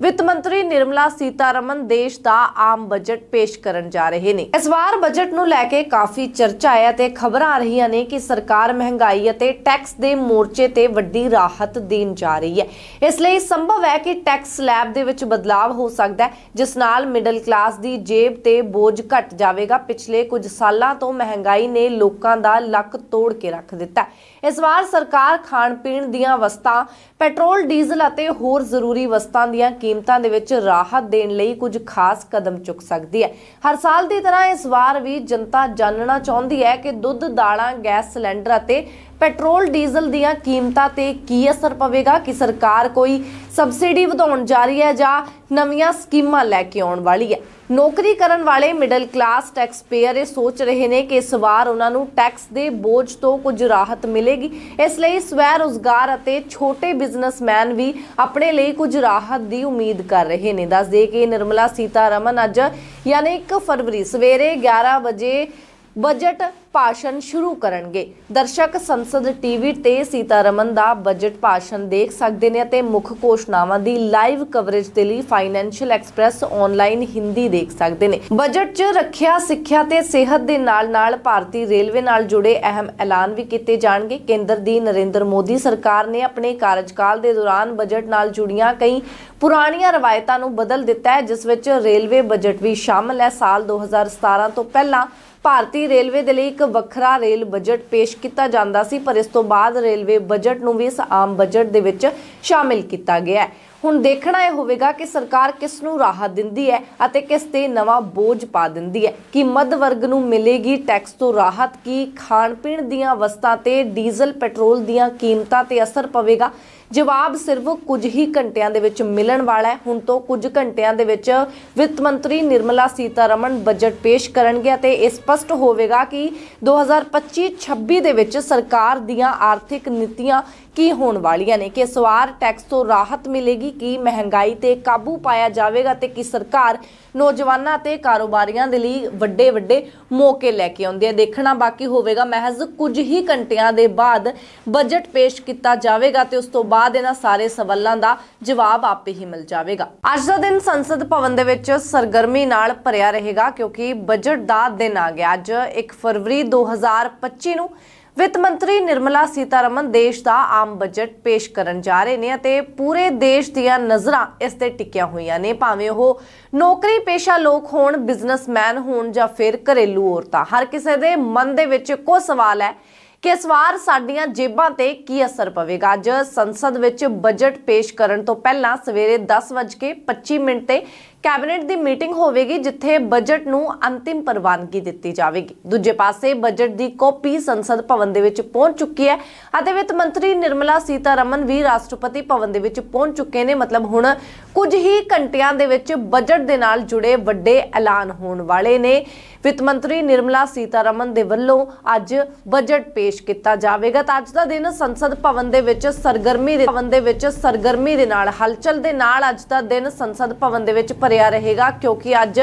ਵਿੱਤ ਮੰਤਰੀ ਨਿਰਮਲਾ ਸੀਤਾਰਮਨ ਦੇਸ਼ ਦਾ ਆਮ ਬਜਟ ਪੇਸ਼ ਕਰਨ ਜਾ ਰਹੇ ਨੇ। ਇਸ ਵਾਰ ਬਜਟ ਨੂੰ ਲੈ ਕੇ ਕਾਫੀ ਚਰਚਾ ਹੈ ਤੇ ਖਬਰਾਂ ਆ ਰਹੀਆਂ ਨੇ ਕਿ ਸਰਕਾਰ ਮਹਿੰਗਾਈ ਅਤੇ ਟੈਕਸ ਦੇ ਮੋਰਚੇ ਤੇ ਵੱਡੀ ਰਾਹਤ ਦੇਣ ਜਾ ਰਹੀ ਹੈ। ਇਸ ਲਈ ਸੰਭਵ ਹੈ ਕਿ ਟੈਕਸ ਸਲੈਬ ਦੇ ਵਿੱਚ ਬਦਲਾਅ ਹੋ ਸਕਦਾ ਹੈ, ਜਿਸ ਨਾਲ ਮਿਡਲ ਕਲਾਸ ਦੀ ਜੇਬ ਤੇ ਬੋਝ ਘਟ ਜਾਵੇਗਾ। ਪਿਛਲੇ ਕੁਝ ਸਾਲਾਂ ਤੋਂ ਮਹਿੰਗਾਈ ਨੇ ਲੋਕਾਂ ਦਾ ਲੱਕ ਤੋੜ ਕੇ ਰੱਖ ਦਿੱਤਾ ਇਸ ਵਾਰ ਸਰਕਾਰ ਖਾਣ ਪੀਣ ਦੀਆਂ ਵਸਤਾਂ, ਪੈਟਰੋਲ, ਡੀਜ਼ਲ ਅਤੇ ਹੋਰ ਜ਼ਰੂਰੀ ਵਸਤਾਂ ਦੀਆਂ ਕੀਮਤਾਂ ਦੇ ਵਿੱਚ ਰਾਹਤ ਦੇਣ ਲਈ ਕੁਝ ਖਾਸ ਕਦਮ ਚੁੱਕ ਸਕਦੀ ਹੈ। ਹਰ ਸਾਲ ਦੀ ਤਰ੍ਹਾਂ ਇਸ ਵਾਰ ਵੀ ਜਨਤਾ ਜਾਣਨਾ ਚਾਹੁੰਦੀ ਹੈ ਕਿ ਦੁੱਧ, ਦਾਲਾਂ, ਗੈਸ ਸਿਲੰਡਰ ਅਤੇ ਪੈਟਰੋਲ ਡੀਜ਼ਲ ਦੀਆਂ ਕੀਮਤਾਂ ਤੇ ਕੀ ਅਸਰ ਪਵੇਗਾ? ਕਿ ਸਰਕਾਰ ਕੋਈ ਸਬਸਿਡੀ ਵਧਾਉਣ ਜਾ ਰਹੀ ਹੈ ਜਾਂ ਨਵੀਆਂ ਸਕੀਮਾਂ ਲੈ ਕੇ ਆਉਣ ਵਾਲੀ ਹੈ? ਨੌਕਰੀ ਕਰਨ ਵਾਲੇ ਮਿਡਲ ਕਲਾਸ ਟੈਕਸ ਪੇਅਰ ਇਹ ਸੋਚ ਰਹੇ ਨੇ ਕਿ ਇਸ ਵਾਰ ਉਹਨਾਂ ਨੂੰ ਟੈਕਸ ਦੇ ਬੋਝ ਤੋਂ ਕੁਝ ਰਾਹਤ ਮਿਲੇਗੀ। ਇਸ ਲਈ ਸਵੈ ਰੋਜ਼ਗਾਰ ਅਤੇ ਛੋਟੇ ਬਿਜ਼ਨਸਮੈਨ ਵੀ ਆਪਣੇ ਲਈ ਕੁਝ ਰਾਹਤ ਦੀ ਉਮੀਦ ਕਰ ਰਹੇ ਨੇ। ਦੱਸ ਦੇ ਕਿ ਨਿਰਮਲਾ ਸੀਤਾਰਮਨ ਅੱਜ, ਯਾਨੀ 1 ਫਰਵਰੀ ਸਵੇਰੇ 11 ਵਜੇ ਬਜਟ ਭਾਸ਼ਣ ਸ਼ੁਰੂ ਕਰਨਗੇ। ਦਰਸ਼ਕ ਸੰਸਦ ਟੀਵੀ ਤੇ ਸੀਤਾਰਮਨ ਦਾ ਬਜਟ ਭਾਸ਼ਣ ਦੇਖ ਸਕਦੇ ਨੇ ਅਤੇ ਮੁੱਖ ਘੋਸ਼ਣਾਵਾਂ ਦੀ ਲਾਈਵ ਕਵਰੇਜ ਦੇ ਲਈ ਫਾਈਨੈਂਸ਼ੀਅਲ ਐਕਸਪ੍ਰੈਸ ਆਨਲਾਈਨ ਹਿੰਦੀ ਦੇਖ ਸਕਦੇ ਨੇ। ਬਜਟ 'ਚ ਰੱਖਿਆ, ਸਿੱਖਿਆ ਤੇ ਸਿਹਤ ਦੇ ਨਾਲ-ਨਾਲ ਭਾਰਤੀ ਰੇਲਵੇ ਨਾਲ ਜੁੜੇ ਅਹਿਮ ਐਲਾਨ ਵੀ ਕੀਤੇ ਜਾਣਗੇ। ਕੇਂਦਰ ਦੀ ਨਰਿੰਦਰ ਮੋਦੀ ਸਰਕਾਰ ਨੇ ਆਪਣੇ ਕਾਰਜਕਾਲ ਦੇ ਦੌਰਾਨ ਬਜਟ ਨਾਲ ਜੁੜੀਆਂ ਕਈ ਪੁਰਾਣੀਆਂ ਰਵਾਇਤਾਂ ਨੂੰ ਬਦਲ ਦਿੱਤਾ ਹੈ, ਜਿਸ ਵਿੱਚ ਰੇਲਵੇ ਬਜਟ ਵੀ ਸ਼ਾਮਲ ਹੈ। ਸਾਲ 2017 ਤੋਂ ਪਹਿਲਾਂ ਭਾਰਤੀ ਰੇਲਵੇ ਦੇ ਲਈ ਇੱਕ ਵੱਖਰਾ ਰੇਲ ਬਜਟ ਪੇਸ਼ ਕੀਤਾ ਜਾਂਦਾ ਸੀ, ਪਰ ਇਸ ਤੋਂ ਬਾਅਦ ਰੇਲਵੇ ਬਜਟ ਨੂੰ ਵੀ ਇਸ ਆਮ ਬਜਟ ਦੇ ਵਿੱਚ ਸ਼ਾਮਿਲ ਕੀਤਾ ਗਿਆ ਹੈ। ਹੁਣ ਦੇਖਣਾ ਇਹ ਹੋਵੇਗਾ ਕਿ ਸਰਕਾਰ ਕਿਸ ਨੂੰ ਰਾਹਤ ਦਿੰਦੀ ਹੈ ਅਤੇ ਕਿਸ ਤੇ ਨਵਾਂ ਬੋਝ ਪਾ ਦਿੰਦੀ ਹੈ। ਕਿ ਮੱਧ ਵਰਗ ਨੂੰ ਮਿਲੇਗੀ ਟੈਕਸ ਤੋਂ ਰਾਹਤ? ਕੀ ਖਾਣ ਪੀਣ ਦੀਆਂ ਵਸਤਾਂ ਤੇ ਡੀਜ਼ਲ, ਪੈਟਰੋਲ ਦੀਆਂ ਕੀਮਤਾਂ ਤੇ ਅਸਰ ਪਵੇਗਾ? ਜਵਾਬ ਸਿਰਫ ਕੁਝ ਹੀ ਘੰਟਿਆਂ ਦੇ ਵਿੱਚ ਮਿਲਣ ਵਾਲਾ ਹੈ। ਹੁਣ ਤੋਂ ਕੁਝ ਘੰਟਿਆਂ ਦੇ ਵਿੱਚ ਵਿੱਤ ਮੰਤਰੀ ਨਿਰਮਲਾ ਸੀਤਾਰਮਨ ਬਜਟ ਪੇਸ਼ ਕਰਨਗੇ ਅਤੇ ਇਹ ਸਪਸ਼ਟ ਹੋਵੇਗਾ ਕਿ 2025-26 ਦੇ ਵਿੱਚ ਸਰਕਾਰ ਦੀਆਂ ਆਰਥਿਕ ਨੀਤੀਆਂ ਕੀ ਹੋਣ ਵਾਲੀਆਂ ਨੇ? ਕਿ ਇਸ ਵਾਰ ਟੈਕਸ ਤੋਂ ਰਾਹਤ ਮਿਲੇਗੀ, ਕੀ ਮਹਿੰਗਾਈ ਤੇ ਕਾਬੂ ਪਾਇਆ ਜਾਵੇਗਾ ਤੇ ਕੀ ਸਰਕਾਰ ਨੌਜਵਾਨਾਂ ਤੇ ਕਾਰੋਬਾਰੀਆਂ ਦੇ ਲਈ ਵੱਡੇ ਵੱਡੇ ਮੌਕੇ ਲੈ ਕੇ ਆਉਂਦੀ ਹੈ ਦੇਖਣਾ ਬਾਕੀ ਹੋਵੇਗਾ, ਮਹਿਜ਼ ਕੁਝ ਹੀ ਘੰਟਿਆਂ ਦੇ ਬਾਅਦ ਬਜਟ ਪੇਸ਼ ਕੀਤਾ ਜਾਵੇਗਾ ਤੇ ਉਸ ਤੋਂ ਬਾਅਦ ਇਹਨਾਂ ਸਾਰੇ ਸਵਾਲਾਂ ਦਾ ਜਵਾਬ ਆਪੇ ਹੀ ਮਿਲ ਜਾਵੇਗਾ। ਅੱਜ ਦਾ ਦਿਨ ਸੰਸਦ ਭਵਨ ਦੇ ਵਿੱਚ ਸਰਗਰਮੀ ਨਾਲ ਭਰਿਆ ਰਹੇਗਾ ਕਿਉਂਕਿ ਬਜਟ ਦਾ ਦਿਨ ਆ ਗਿਆ। ਅੱਜ 1 ਫਰਵਰੀ 2025 ਨੂੰ ਵਿੱਤ ਮੰਤਰੀ ਨਿਰਮਲਾ ਸੀਤਾਰਮਨ ਦੇਸ਼ ਦਾ ਆਮ ਬਜਟ ਪੇਸ਼ ਕਰਨ ਜਾ ਰਹੇ ਨੇ ਅਤੇ ਪੂਰੇ ਦੇਸ਼ ਦੀਆਂ ਨਜ਼ਰਾਂ ਇਸ ਤੇ ਟਿਕੀਆਂ ਹੋਈਆਂ ਨੇ। ਭਾਵੇਂ ਉਹ ਨੌਕਰੀ ਪੇਸ਼ਾ ਲੋਕ ਹੋਣ ਬਿਜ਼ਨਸਮੈਨ ਹੋਣ ਜਾਂ ਫਿਰ ਘਰੇਲੂ ਔਰਤਾਂ। ਹਰ ਕਿਸੇ ਦੇ ਮਨ ਦੇ ਵਿੱਚ ਇੱਕੋ ਸਵਾਲ ਹੈ ਕਿ ਇਸ ਵਾਰ ਸਾਡੀਆਂ ਜੇਬਾਂ ਤੇ ਕੀ ਅਸਰ ਪਵੇਗਾ। ਅੱਜ ਸੰਸਦ ਵਿੱਚ ਬਜਟ ਪੇਸ਼ ਕਰਨ ਤੋਂ ਪਹਿਲਾਂ ਸਵੇਰੇ 10:25 ਮਿੰਟ ਤੇ ਕੈਬਨਿਟ ਦੀ ਮੀਟਿੰਗ ਹੋਵੇਗੀ, ਜਿੱਥੇ ਬਜਟ ਨੂੰ ਅੰਤਿਮ ਪ੍ਰਵਾਨਗੀ ਦਿੱਤੀ ਜਾਵੇਗੀ। ਦੂਜੇ ਪਾਸੇ ਬਜਟ ਦੀ ਕਾਪੀ ਸੰਸਦ ਭਵਨ ਦੇ ਵਿੱਚ ਪਹੁੰਚ ਚੁੱਕੀ ਹੈ ਅਤੇ ਵਿੱਤ ਮੰਤਰੀ ਨਿਰਮਲਾ ਸੀਤਾਰਮਨ ਵੀ ਰਾਸ਼ਟਰਪਤੀ ਭਵਨ ਦੇ ਵਿੱਚ ਪਹੁੰਚ ਚੁੱਕੇ ਨੇ। ਮਤਲਬ ਹੁਣ ਕੁਝ ਹੀ ਘੰਟਿਆਂ ਦੇ ਵਿੱਚ ਬਜਟ ਦੇ ਨਾਲ ਜੁੜੇ ਵੱਡੇ ਐਲਾਨ ਹੋਣ ਵਾਲੇ ਨੇ। ਵਿੱਤ ਮੰਤਰੀ ਨਿਰਮਲਾ ਸੀਤਾਰਮਨ ਦੇ ਵੱਲੋਂ ਅੱਜ ਬਜਟ ਪੇਸ਼ ਕੀਤਾ ਜਾਵੇਗਾ। ਤਾਂ ਅੱਜ ਦਾ ਦਿਨ ਸੰਸਦ ਭਵਨ ਦੇ ਵਿੱਚ ਸਰਗਰਮੀ ਦੇ ਭਵਨ ਦੇ ਵਿੱਚ ਸਰਗਰਮੀ ਦੇ ਨਾਲ, ਹਲਚਲ ਦੇ ਨਾਲ ਅੱਜ ਦਾ ਦਿਨ ਸੰਸਦ ਭਵਨ ਦੇ ਵਿੱਚ ਭਰਿਆ ਰਹੇਗਾ ਕਿਉਂਕਿ ਅੱਜ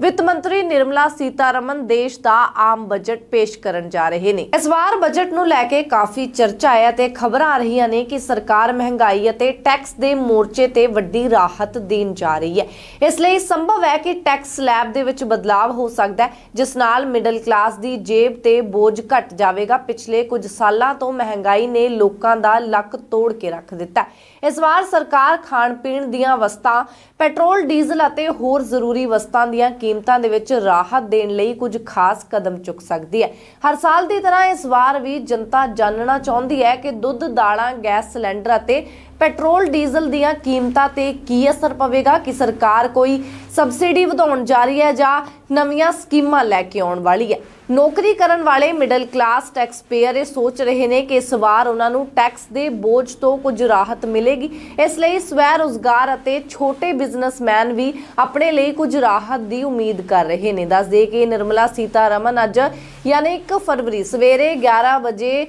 ਵਿੱਤ ਮੰਤਰੀ ਨਿਰਮਲਾ ਸੀਤਾਰਮਨ ਦੇਸ਼ ਦਾ ਆਮ ਬਜਟ ਪੇਸ਼ ਕਰਨ ਜਾ ਰਹੇ ਨੇ। ਇਸ ਵਾਰ ਬਜਟ ਨੂੰ ਲੈ ਕੇ ਕਾਫੀ ਚਰਚਾ ਹੈ ਤੇ ਖਬਰਾਂ ਆ ਰਹੀਆਂ ਨੇ ਕਿ ਸਰਕਾਰ ਮਹਿੰਗਾਈ ਅਤੇ ਟੈਕਸ ਦੇ ਮੋਰਚੇ ਤੇ ਵੱਡੀ ਰਾਹਤ ਦੇਣ ਜਾ ਰਹੀ ਹੈ। ਇਸ ਲਈ ਸੰਭਵ ਹੈ ਕਿ ਟੈਕਸ ਸਲੈਬ ਦੇ ਵਿੱਚ ਬਦਲਾਅ ਹੋ ਸਕਦਾ ਹੈ, ਜਿਸ ਨਾਲ ਮਿਡਲ ਕਲਾਸ ਦੀ ਜੇਬ ਤੇ ਬੋਝ ਘਟ ਜਾਵੇਗਾ। ਪਿਛਲੇ ਕੁਝ ਸਾਲਾਂ ਤੋਂ ਮਹਿੰਗਾਈ ਨੇ ਲੋਕਾਂ ਦਾ ਲੱਕ ਤੋੜ ਕੇ ਰੱਖ ਦਿੱਤਾ ਹੈ। ਇਸ ਵਾਰ ਸਰਕਾਰ ਖਾਣ ਪੀਣ ਦੀਆਂ ਵਸਤਾਂ, ਪੈਟਰੋਲ, ਡੀਜ਼ਲ ਅਤੇ ਹੋਰ ਜ਼ਰੂਰੀ ਵਸਤਾਂ ਦੀਆਂ ਕੀਮਤਾਂ ਦੇ ਵਿੱਚ ਰਾਹਤ ਦੇਣ ਲਈ ਕੁਝ ਖਾਸ ਕਦਮ ਚੁੱਕ ਸਕਦੀ ਹੈ। ਹਰ ਸਾਲ ਦੀ ਤਰ੍ਹਾਂ ਇਸ ਵਾਰ ਵੀ ਜਨਤਾ ਜਾਣਨਾ ਚਾਹੁੰਦੀ ਹੈ ਕਿ ਦੁੱਧ, ਦਾਲਾਂ, ਗੈਸ ਸਿਲੰਡਰ ਅਤੇ ਪੈਟਰੋਲ ਡੀਜ਼ਲ ਦੀਆਂ ਕੀਮਤਾਂ ਤੇ ਕੀ ਅਸਰ ਪਵੇਗਾ? ਕਿ ਸਰਕਾਰ ਕੋਈ ਸਬਸਿਡੀ ਵਧਾਉਣ ਜਾ ਰਹੀ ਹੈ ਜਾਂ ਨਵੀਆਂ ਸਕੀਮਾਂ ਲੈ ਕੇ ਆਉਣ ਵਾਲੀ ਹੈ? ਨੌਕਰੀ ਕਰਨ ਵਾਲੇ ਮਿਡਲ ਕਲਾਸ ਟੈਕਸ ਪੇਅਰ ਇਹ ਸੋਚ ਰਹੇ ਨੇ ਕਿ ਇਸ ਵਾਰ ਉਹਨਾਂ ਨੂੰ ਟੈਕਸ ਦੇ ਬੋਝ ਤੋਂ ਕੁਝ ਰਾਹਤ ਮਿਲੇਗੀ। ਇਸ ਲਈ ਸਵੈ ਰੋਜ਼ਗਾਰ ਅਤੇ ਛੋਟੇ ਬਿਜ਼ਨਸਮੈਨ ਵੀ ਆਪਣੇ ਲਈ ਕੁਝ ਰਾਹਤ ਦੀ ਉਮੀਦ ਕਰ ਰਹੇ ਨੇ। ਦੱਸਦੇ ਕਿ ਨਿਰਮਲਾ ਸੀਤਾਰਮਨ ਅੱਜ, ਯਾਨੀ 1 ਫਰਵਰੀ, ਸਵੇਰੇ 11 ਵਜੇ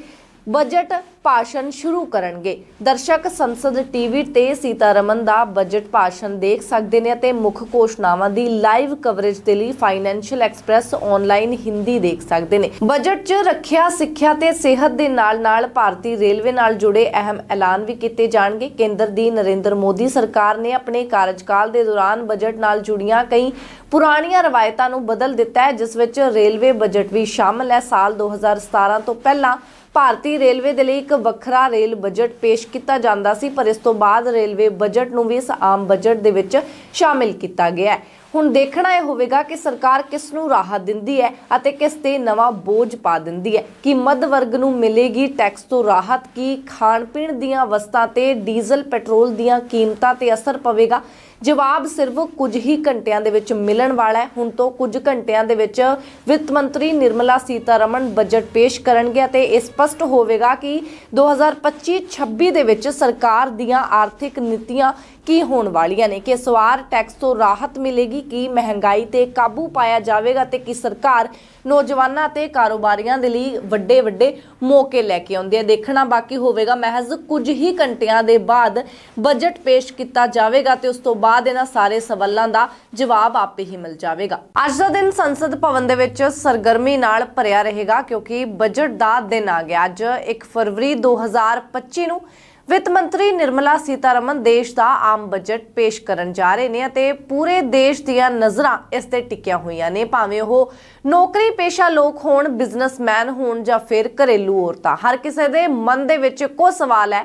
ਬਜਟ ਭਾਸ਼ਣ ਸ਼ੁਰੂ ਕਰਨਗੇ। ਦਰਸ਼ਕ ਸੰਸਦ ਟੀਵੀ ਤੇ ਸੀਤਾਰਮਨ ਦਾ ਬਜਟ ਭਾਸ਼ਣ ਦੇਖ ਸਕਦੇ ਨੇ ਅਤੇ ਮੁੱਖ ਘੋਸ਼ਣਾਵਾਂ ਦੀ ਲਾਈਵ ਕਵਰੇਜ ਦੇ ਲਈ ਫਾਈਨੈਂਸ਼ੀਅਲ ਐਕਸਪ੍ਰੈਸ ਆਨਲਾਈਨ ਹਿੰਦੀ ਦੇਖ ਸਕਦੇ ਨੇ। ਬਜਟ 'ਚ ਰੱਖਿਆ, ਸਿੱਖਿਆ ਤੇ ਸਿਹਤ ਦੇ ਨਾਲ-ਨਾਲ ਭਾਰਤੀ ਰੇਲਵੇ ਨਾਲ ਜੁੜੇ ਅਹਿਮ ਐਲਾਨ ਵੀ ਕੀਤੇ ਜਾਣਗੇ। ਕੇਂਦਰ ਦੀ ਨਰਿੰਦਰ ਮੋਦੀ ਸਰਕਾਰ ਨੇ ਆਪਣੇ ਕਾਰਜਕਾਲ ਦੇ ਦੌਰਾਨ ਬਜਟ ਨਾਲ ਜੁੜੀਆਂ ਕਈ ਪੁਰਾਣੀਆਂ ਰਵਾਇਤਾਂ ਨੂੰ ਬਦਲ ਦਿੱਤਾ ਹੈ, ਜਿਸ ਵਿੱਚ ਰੇਲਵੇ ਬਜਟ ਵੀ ਸ਼ਾਮਲ ਹੈ। ਸਾਲ 2017 ਤੋਂ ਪਹਿਲਾਂ ਭਾਰਤੀ ਰੇਲਵੇ ਦੇ ਲਈ ਇੱਕ ਵੱਖਰਾ ਰੇਲ ਬਜਟ ਪੇਸ਼ ਕੀਤਾ ਜਾਂਦਾ ਸੀ, ਪਰ ਇਸ ਤੋਂ ਬਾਅਦ ਰੇਲਵੇ ਬਜਟ ਨੂੰ ਵੀ ਇਸ ਆਮ ਬਜਟ ਦੇ ਵਿੱਚ ਸ਼ਾਮਿਲ ਕੀਤਾ ਗਿਆ ਹੈ। ਹੁਣ ਦੇਖਣਾ ਇਹ ਹੋਵੇਗਾ ਕਿ ਸਰਕਾਰ ਕਿਸ ਨੂੰ ਰਾਹਤ ਦਿੰਦੀ ਹੈ ਅਤੇ ਕਿਸ ਤੇ ਨਵਾਂ ਬੋਝ ਪਾ ਦਿੰਦੀ ਹੈ। ਕਿ ਮੱਧ ਵਰਗ ਨੂੰ ਮਿਲੇਗੀ ਟੈਕਸ ਤੋਂ ਰਾਹਤ? ਕੀ ਖਾਣ ਪੀਣ ਦੀਆਂ ਵਸਤਾਂ ਤੇ ਡੀਜ਼ਲ, ਪੈਟਰੋਲ ਦੀਆਂ ਕੀਮਤਾਂ ਤੇ ਅਸਰ ਪਵੇਗਾ? ਜਵਾਬ ਸਿਰਫ ਕੁਝ ਹੀ ਘੰਟਿਆਂ ਦੇ ਵਿੱਚ ਮਿਲਣ ਵਾਲਾ ਹੈ। ਹੁਣ ਤੋਂ ਕੁਝ ਘੰਟਿਆਂ ਦੇ ਵਿੱਚ ਵਿੱਤ ਮੰਤਰੀ ਨਿਰਮਲਾ ਸੀਤਾਰਮਨ ਬਜਟ ਪੇਸ਼ ਕਰਨਗੇ ਅਤੇ ਇਹ ਸਪਸ਼ਟ ਹੋਵੇਗਾ ਕਿ 2025-26 ਦੇ ਵਿੱਚ ਸਰਕਾਰ ਦੀਆਂ ਆਰਥਿਕ ਨੀਤੀਆਂ ਕੀ ਹੋਣ ਵਾਲੀਆਂ ਨੇ? ਕਿ ਇਸ ਟੈਕਸ ਤੋਂ ਰਾਹਤ ਮਿਲੇਗੀ? ਕਿ ਮਹਿੰਗਾਈ ਤੇ ਕਾਬੂ ਪਾਇਆ ਜਾਵੇਗਾ? ਤੇ ਕਿ ਸਰਕਾਰ ਨੌਜਵਾਨਾਂ ਤੇ ਕਾਰੋਬਾਰੀਆਂ ਦੇ ਲਈ ਵੱਡੇ ਵੱਡੇ ਮੌਕੇ ਲੈ ਕੇ ਆਉਂਦੀ ਹੈ? ਦੇਖਣਾ ਬਾਕੀ ਹੋਵੇਗਾ। ਮਹਿਜ਼ ਕੁਝ ਹੀ ਘੰਟਿਆਂ ਦੇ ਬਾਅਦ ਬਜਟ ਪੇਸ਼ ਕੀਤਾ ਜਾਵੇਗਾ ਤੇ ਉਸ ਤੋਂ ਬਾਅਦ ਇਹਨਾਂ ਸਾਰੇ ਸਵਾਲਾਂ ਦਾ ਜਵਾਬ ਆਪੇ ਹੀ ਮਿਲ ਜਾਵੇਗਾ। ਅੱਜ ਦਾ ਦਿਨ ਸੰਸਦ ਭਵਨ ਦੇ ਵਿੱਚ ਸਰਗਰਮੀ ਨਾਲ ਭਰਿਆ ਰਹੇਗਾ ਕਿਉਂਕਿ ਬਜਟ ਦਾ ਦਿਨ ਆ ਗਿਆ। ਅੱਜ 1 ਫਰਵਰੀ 2025 ਨੂੰ ਵਿੱਤ ਮੰਤਰੀ ਨਿਰਮਲਾ ਸੀਤਾਰਮਨ ਦੇਸ਼ ਦਾ ਆਮ ਬਜਟ ਪੇਸ਼ ਕਰਨ ਜਾ ਰਹੇ ਨੇ ਅਤੇ ਪੂਰੇ ਦੇਸ਼ ਦੀਆਂ ਨਜ਼ਰਾਂ ਇਸ ਤੇ ਟਿਕੀਆਂ ਹੋਈਆਂ ਨੇ। ਭਾਵੇਂ ਉਹ ਨੌਕਰੀ ਪੇਸ਼ਾ ਲੋਕ ਹੋਣ ਬਿਜ਼ਨਸਮੈਨ ਹੋਣ ਜਾਂ ਫਿਰ ਘਰੇਲੂ ਔਰਤਾਂ। ਹਰ ਕਿਸੇ ਦੇ ਮਨ ਦੇ ਵਿੱਚ ਇੱਕੋ ਸਵਾਲ ਹੈ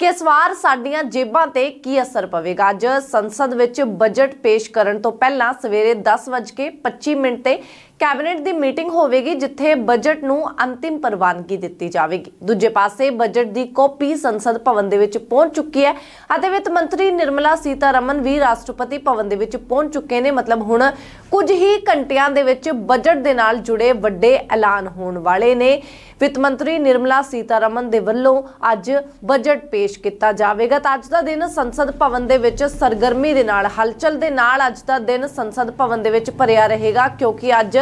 ਕਿ ਇਸ ਵਾਰ ਸਾਡੀਆਂ ਜੇਬਾਂ ਤੇ ਕੀ ਅਸਰ ਪਵੇਗਾ? ਅੱਜ ਸੰਸਦ ਵਿੱਚ ਬਜਟ ਪੇਸ਼ ਕਰਨ ਤੋਂ ਪਹਿਲਾਂ ਸਵੇਰੇ 10:25 ਮਿੰਟ ਤੇ ਕੈਬਨਿਟ ਦੀ ਮੀਟਿੰਗ ਹੋਵੇਗੀ, ਜਿੱਥੇ ਬਜਟ ਨੂੰ ਅੰਤਿਮ ਪ੍ਰਵਾਨਗੀ ਦਿੱਤੀ ਜਾਵੇਗੀ। ਦੂਜੇ ਪਾਸੇ, ਬਜਟ ਦੀ ਕਾਪੀ ਸੰਸਦ ਭਵਨ ਦੇ ਵਿੱਚ ਪਹੁੰਚ ਚੁੱਕੀ ਹੈ ਅਤੇ ਵਿੱਤ ਮੰਤਰੀ ਨਿਰਮਲਾ ਸੀਤਾਰਮਨ ਵੀ ਰਾਸ਼ਟਰਪਤੀ ਭਵਨ ਦੇ ਵਿੱਚ ਪਹੁੰਚ ਚੁੱਕੇ ਨੇ। ਮਤਲਬ ਹੁਣ ਕੁਝ ਹੀ ਘੰਟਿਆਂ ਦੇ ਵਿੱਚ ਬਜਟ ਦੇ ਨਾਲ ਜੁੜੇ ਵੱਡੇ ਐਲਾਨ ਹੋਣ ਵਾਲੇ ਨੇ। ਵਿੱਤ ਮੰਤਰੀ ਨਿਰਮਲਾ ਸੀਤਾਰਮਨ ਦੇ ਵੱਲੋਂ ਅੱਜ ਬਜਟ ਪੇਸ਼ ਕੀਤਾ ਜਾਵੇਗਾ। ਤਾਂ ਅੱਜ ਦਾ ਦਿਨ ਸੰਸਦ ਭਵਨ ਦੇ ਵਿੱਚ ਸਰਗਰਮੀ ਦੇ ਨਾਲ, ਹਲਚਲ ਦੇ ਨਾਲ ਅੱਜ ਦਾ ਦਿਨ ਸੰਸਦ ਭਵਨ ਦੇ ਵਿੱਚ ਭਰਿਆ ਰਹੇਗਾ, ਕਿਉਂਕਿ ਅੱਜ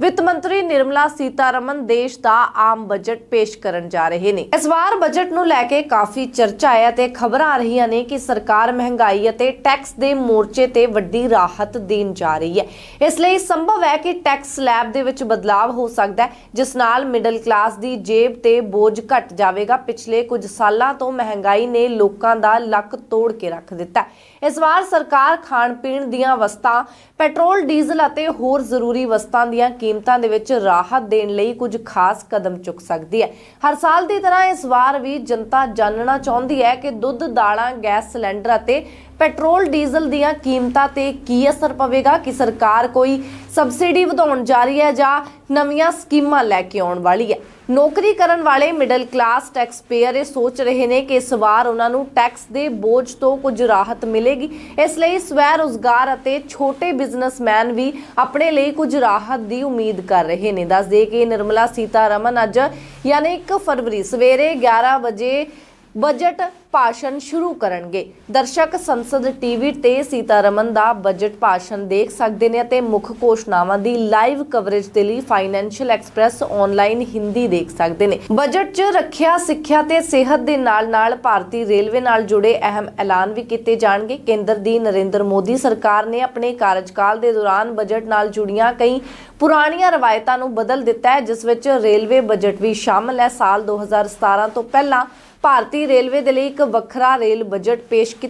ਵਿੱਤ ਮੰਤਰੀ ਨਿਰਮਲਾ ਸੀਤਾਰਮਨ ਦੇਸ਼ ਦਾ ਆਮ ਬਜਟ ਪੇਸ਼ ਕਰਨ ਜਾ ਰਹੇ ਨੇ। ਇਸ ਵਾਰ ਬਜਟ ਨੂੰ ਲੈ ਕੇ ਕਾਫੀ ਚਰਚਾ ਹੈ ਤੇ ਖਬਰਾਂ ਆ ਰਹੀਆਂ ਨੇ ਕਿ ਸਰਕਾਰ ਮਹਿੰਗਾਈ ਅਤੇ ਟੈਕਸ ਦੇ ਮੋਰਚੇ ਤੇ ਵੱਡੀ ਰਾਹਤ ਦੇਣ ਜਾ ਰਹੀ ਹੈ। ਇਸ ਲਈ ਸੰਭਵ ਹੈ ਕਿ ਟੈਕਸ ਸਲੈਬ ਦੇ ਵਿੱਚ ਬਦਲਾਅ ਹੋ ਸਕਦਾ ਹੈ, ਜਿਸ ਨਾਲ ਮਿਡਲ ਕਲਾਸ ਦੀ ਜੇਬ ਤੇ ਬੋਝ ਘਟ ਜਾਵੇਗਾ। ਪਿਛਲੇ ਕੁਝ ਸਾਲਾਂ ਤੋਂ ਮਹਿੰਗਾਈ ਨੇ ਲੋਕਾਂ ਦਾ ਲੱਕ ਤੋੜ ਕੇ ਰੱਖ ਦਿੱਤਾ ਇਸ ਵਾਰ ਸਰਕਾਰ ਖਾਣ ਪੀਣ ਦੀਆਂ ਵਸਤਾਂ, ਪੈਟਰੋਲ, ਡੀਜ਼ਲ ਅਤੇ ਹੋਰ ਜ਼ਰੂਰੀ ਵਸਤਾਂ ਦੀਆਂ ਕੀਮਤਾਂ ਦੇ ਵਿੱਚ ਰਾਹਤ ਦੇਣ ਲਈ ਕੁਝ ਖਾਸ ਕਦਮ ਚੁੱਕ ਸਕਦੀ ਹੈ। ਹਰ ਸਾਲ ਦੀ ਤਰ੍ਹਾਂ ਇਸ ਵਾਰ ਵੀ ਜਨਤਾ ਜਾਣਨਾ ਚਾਹੁੰਦੀ ਹੈ ਕਿ ਦੁੱਧ, ਦਾਲਾਂ, ਗੈਸ ਸਿਲੰਡਰ ਅਤੇ ਪੈਟਰੋਲ ਡੀਜ਼ਲ ਦੀਆਂ ਕੀਮਤਾਂ ਤੇ ਕੀ ਅਸਰ ਪਵੇਗਾ? ਕਿ ਸਰਕਾਰ ਕੋਈ ਸਬਸਿਡੀ ਵਧਾਉਣ ਜਾ ਰਹੀ ਹੈ ਜਾਂ ਨਵੀਆਂ ਸਕੀਮਾਂ ਲੈ ਕੇ ਆਉਣ ਵਾਲੀ ਹੈ? ਨੌਕਰੀ ਕਰਨ ਵਾਲੇ ਮਿਡਲ ਕਲਾਸ ਟੈਕਸ ਪੇਅਰ ਇਹ ਸੋਚ ਰਹੇ ਨੇ ਕਿ ਇਸ ਵਾਰ ਉਹਨਾਂ ਨੂੰ ਟੈਕਸ ਦੇ ਬੋਝ ਤੋਂ ਕੁਝ ਰਾਹਤ ਮਿਲੇਗੀ। ਇਸ ਲਈ ਸਵੈ ਰੋਜ਼ਗਾਰ ਅਤੇ ਛੋਟੇ ਬਿਜ਼ਨਸਮੈਨ ਵੀ ਆਪਣੇ ਲਈ ਕੁਝ ਰਾਹਤ ਦੀ ਉਮੀਦ ਕਰ ਰਹੇ ਨੇ। ਦੱਸਦੇ ਕਿ ਨਿਰਮਲਾ ਸੀਤਾਰਮਨ ਅੱਜ, ਯਾਨੀ 1 ਫਰਵਰੀ, ਸਵੇਰੇ 11 ਵਜੇ ਬਜਟ ਭਾਸ਼ਣ ਸ਼ੁਰੂ ਕਰਨਗੇ। ਦਰਸ਼ਕ ਸੰਸਦ ਟੀਵੀ ਤੇ ਸੀਤਾਰਮਨ ਦਾ ਬਜਟ ਭਾਸ਼ਣ ਦੇਖ ਸਕਦੇ ਨੇ ਅਤੇ ਮੁੱਖ ਘੋਸ਼ਣਾਵਾਂ ਦੀ ਲਾਈਵ ਕਵਰੇਜ ਦੇ ਲਈ ਫਾਈਨੈਂਸ਼ੀਅਲ ਐਕਸਪ੍ਰੈਸ ਆਨਲਾਈਨ ਹਿੰਦੀ ਦੇਖ ਸਕਦੇ ਨੇ। ਬਜਟ 'ਚ ਰੱਖਿਆ, ਸਿੱਖਿਆ ਤੇ ਸਿਹਤ ਦੇ ਨਾਲ-ਨਾਲ ਭਾਰਤੀ ਰੇਲਵੇ ਨਾਲ ਜੁੜੇ ਅਹਿਮ ਐਲਾਨ ਵੀ ਕੀਤੇ ਜਾਣਗੇ। ਕੇਂਦਰ ਦੀ ਨਰਿੰਦਰ ਮੋਦੀ ਸਰਕਾਰ ਨੇ ਆਪਣੇ ਕਾਰਜਕਾਲ ਦੇ ਦੌਰਾਨ ਬਜਟ ਨਾਲ ਜੁੜੀਆਂ ਕਈ ਪੁਰਾਣੀਆਂ ਰਵਾਇਤਾਂ ਨੂੰ ਬਦਲ ਦਿੱਤਾ ਹੈ, ਜਿਸ ਵਿੱਚ ਰੇਲਵੇ ਬਜਟ ਵੀ ਸ਼ਾਮਲ ਹੈ। ਸਾਲ 2017 ਤੋਂ ਪਹਿਲਾਂ ਭਾਰਤੀ ਰੇਲਵੇ ਦੇ ਲਈ ਇੱਕ ਵੱਖਰਾ ਰੇਲ ਬਜਟ ਪੇਸ਼ ਕੀਤਾ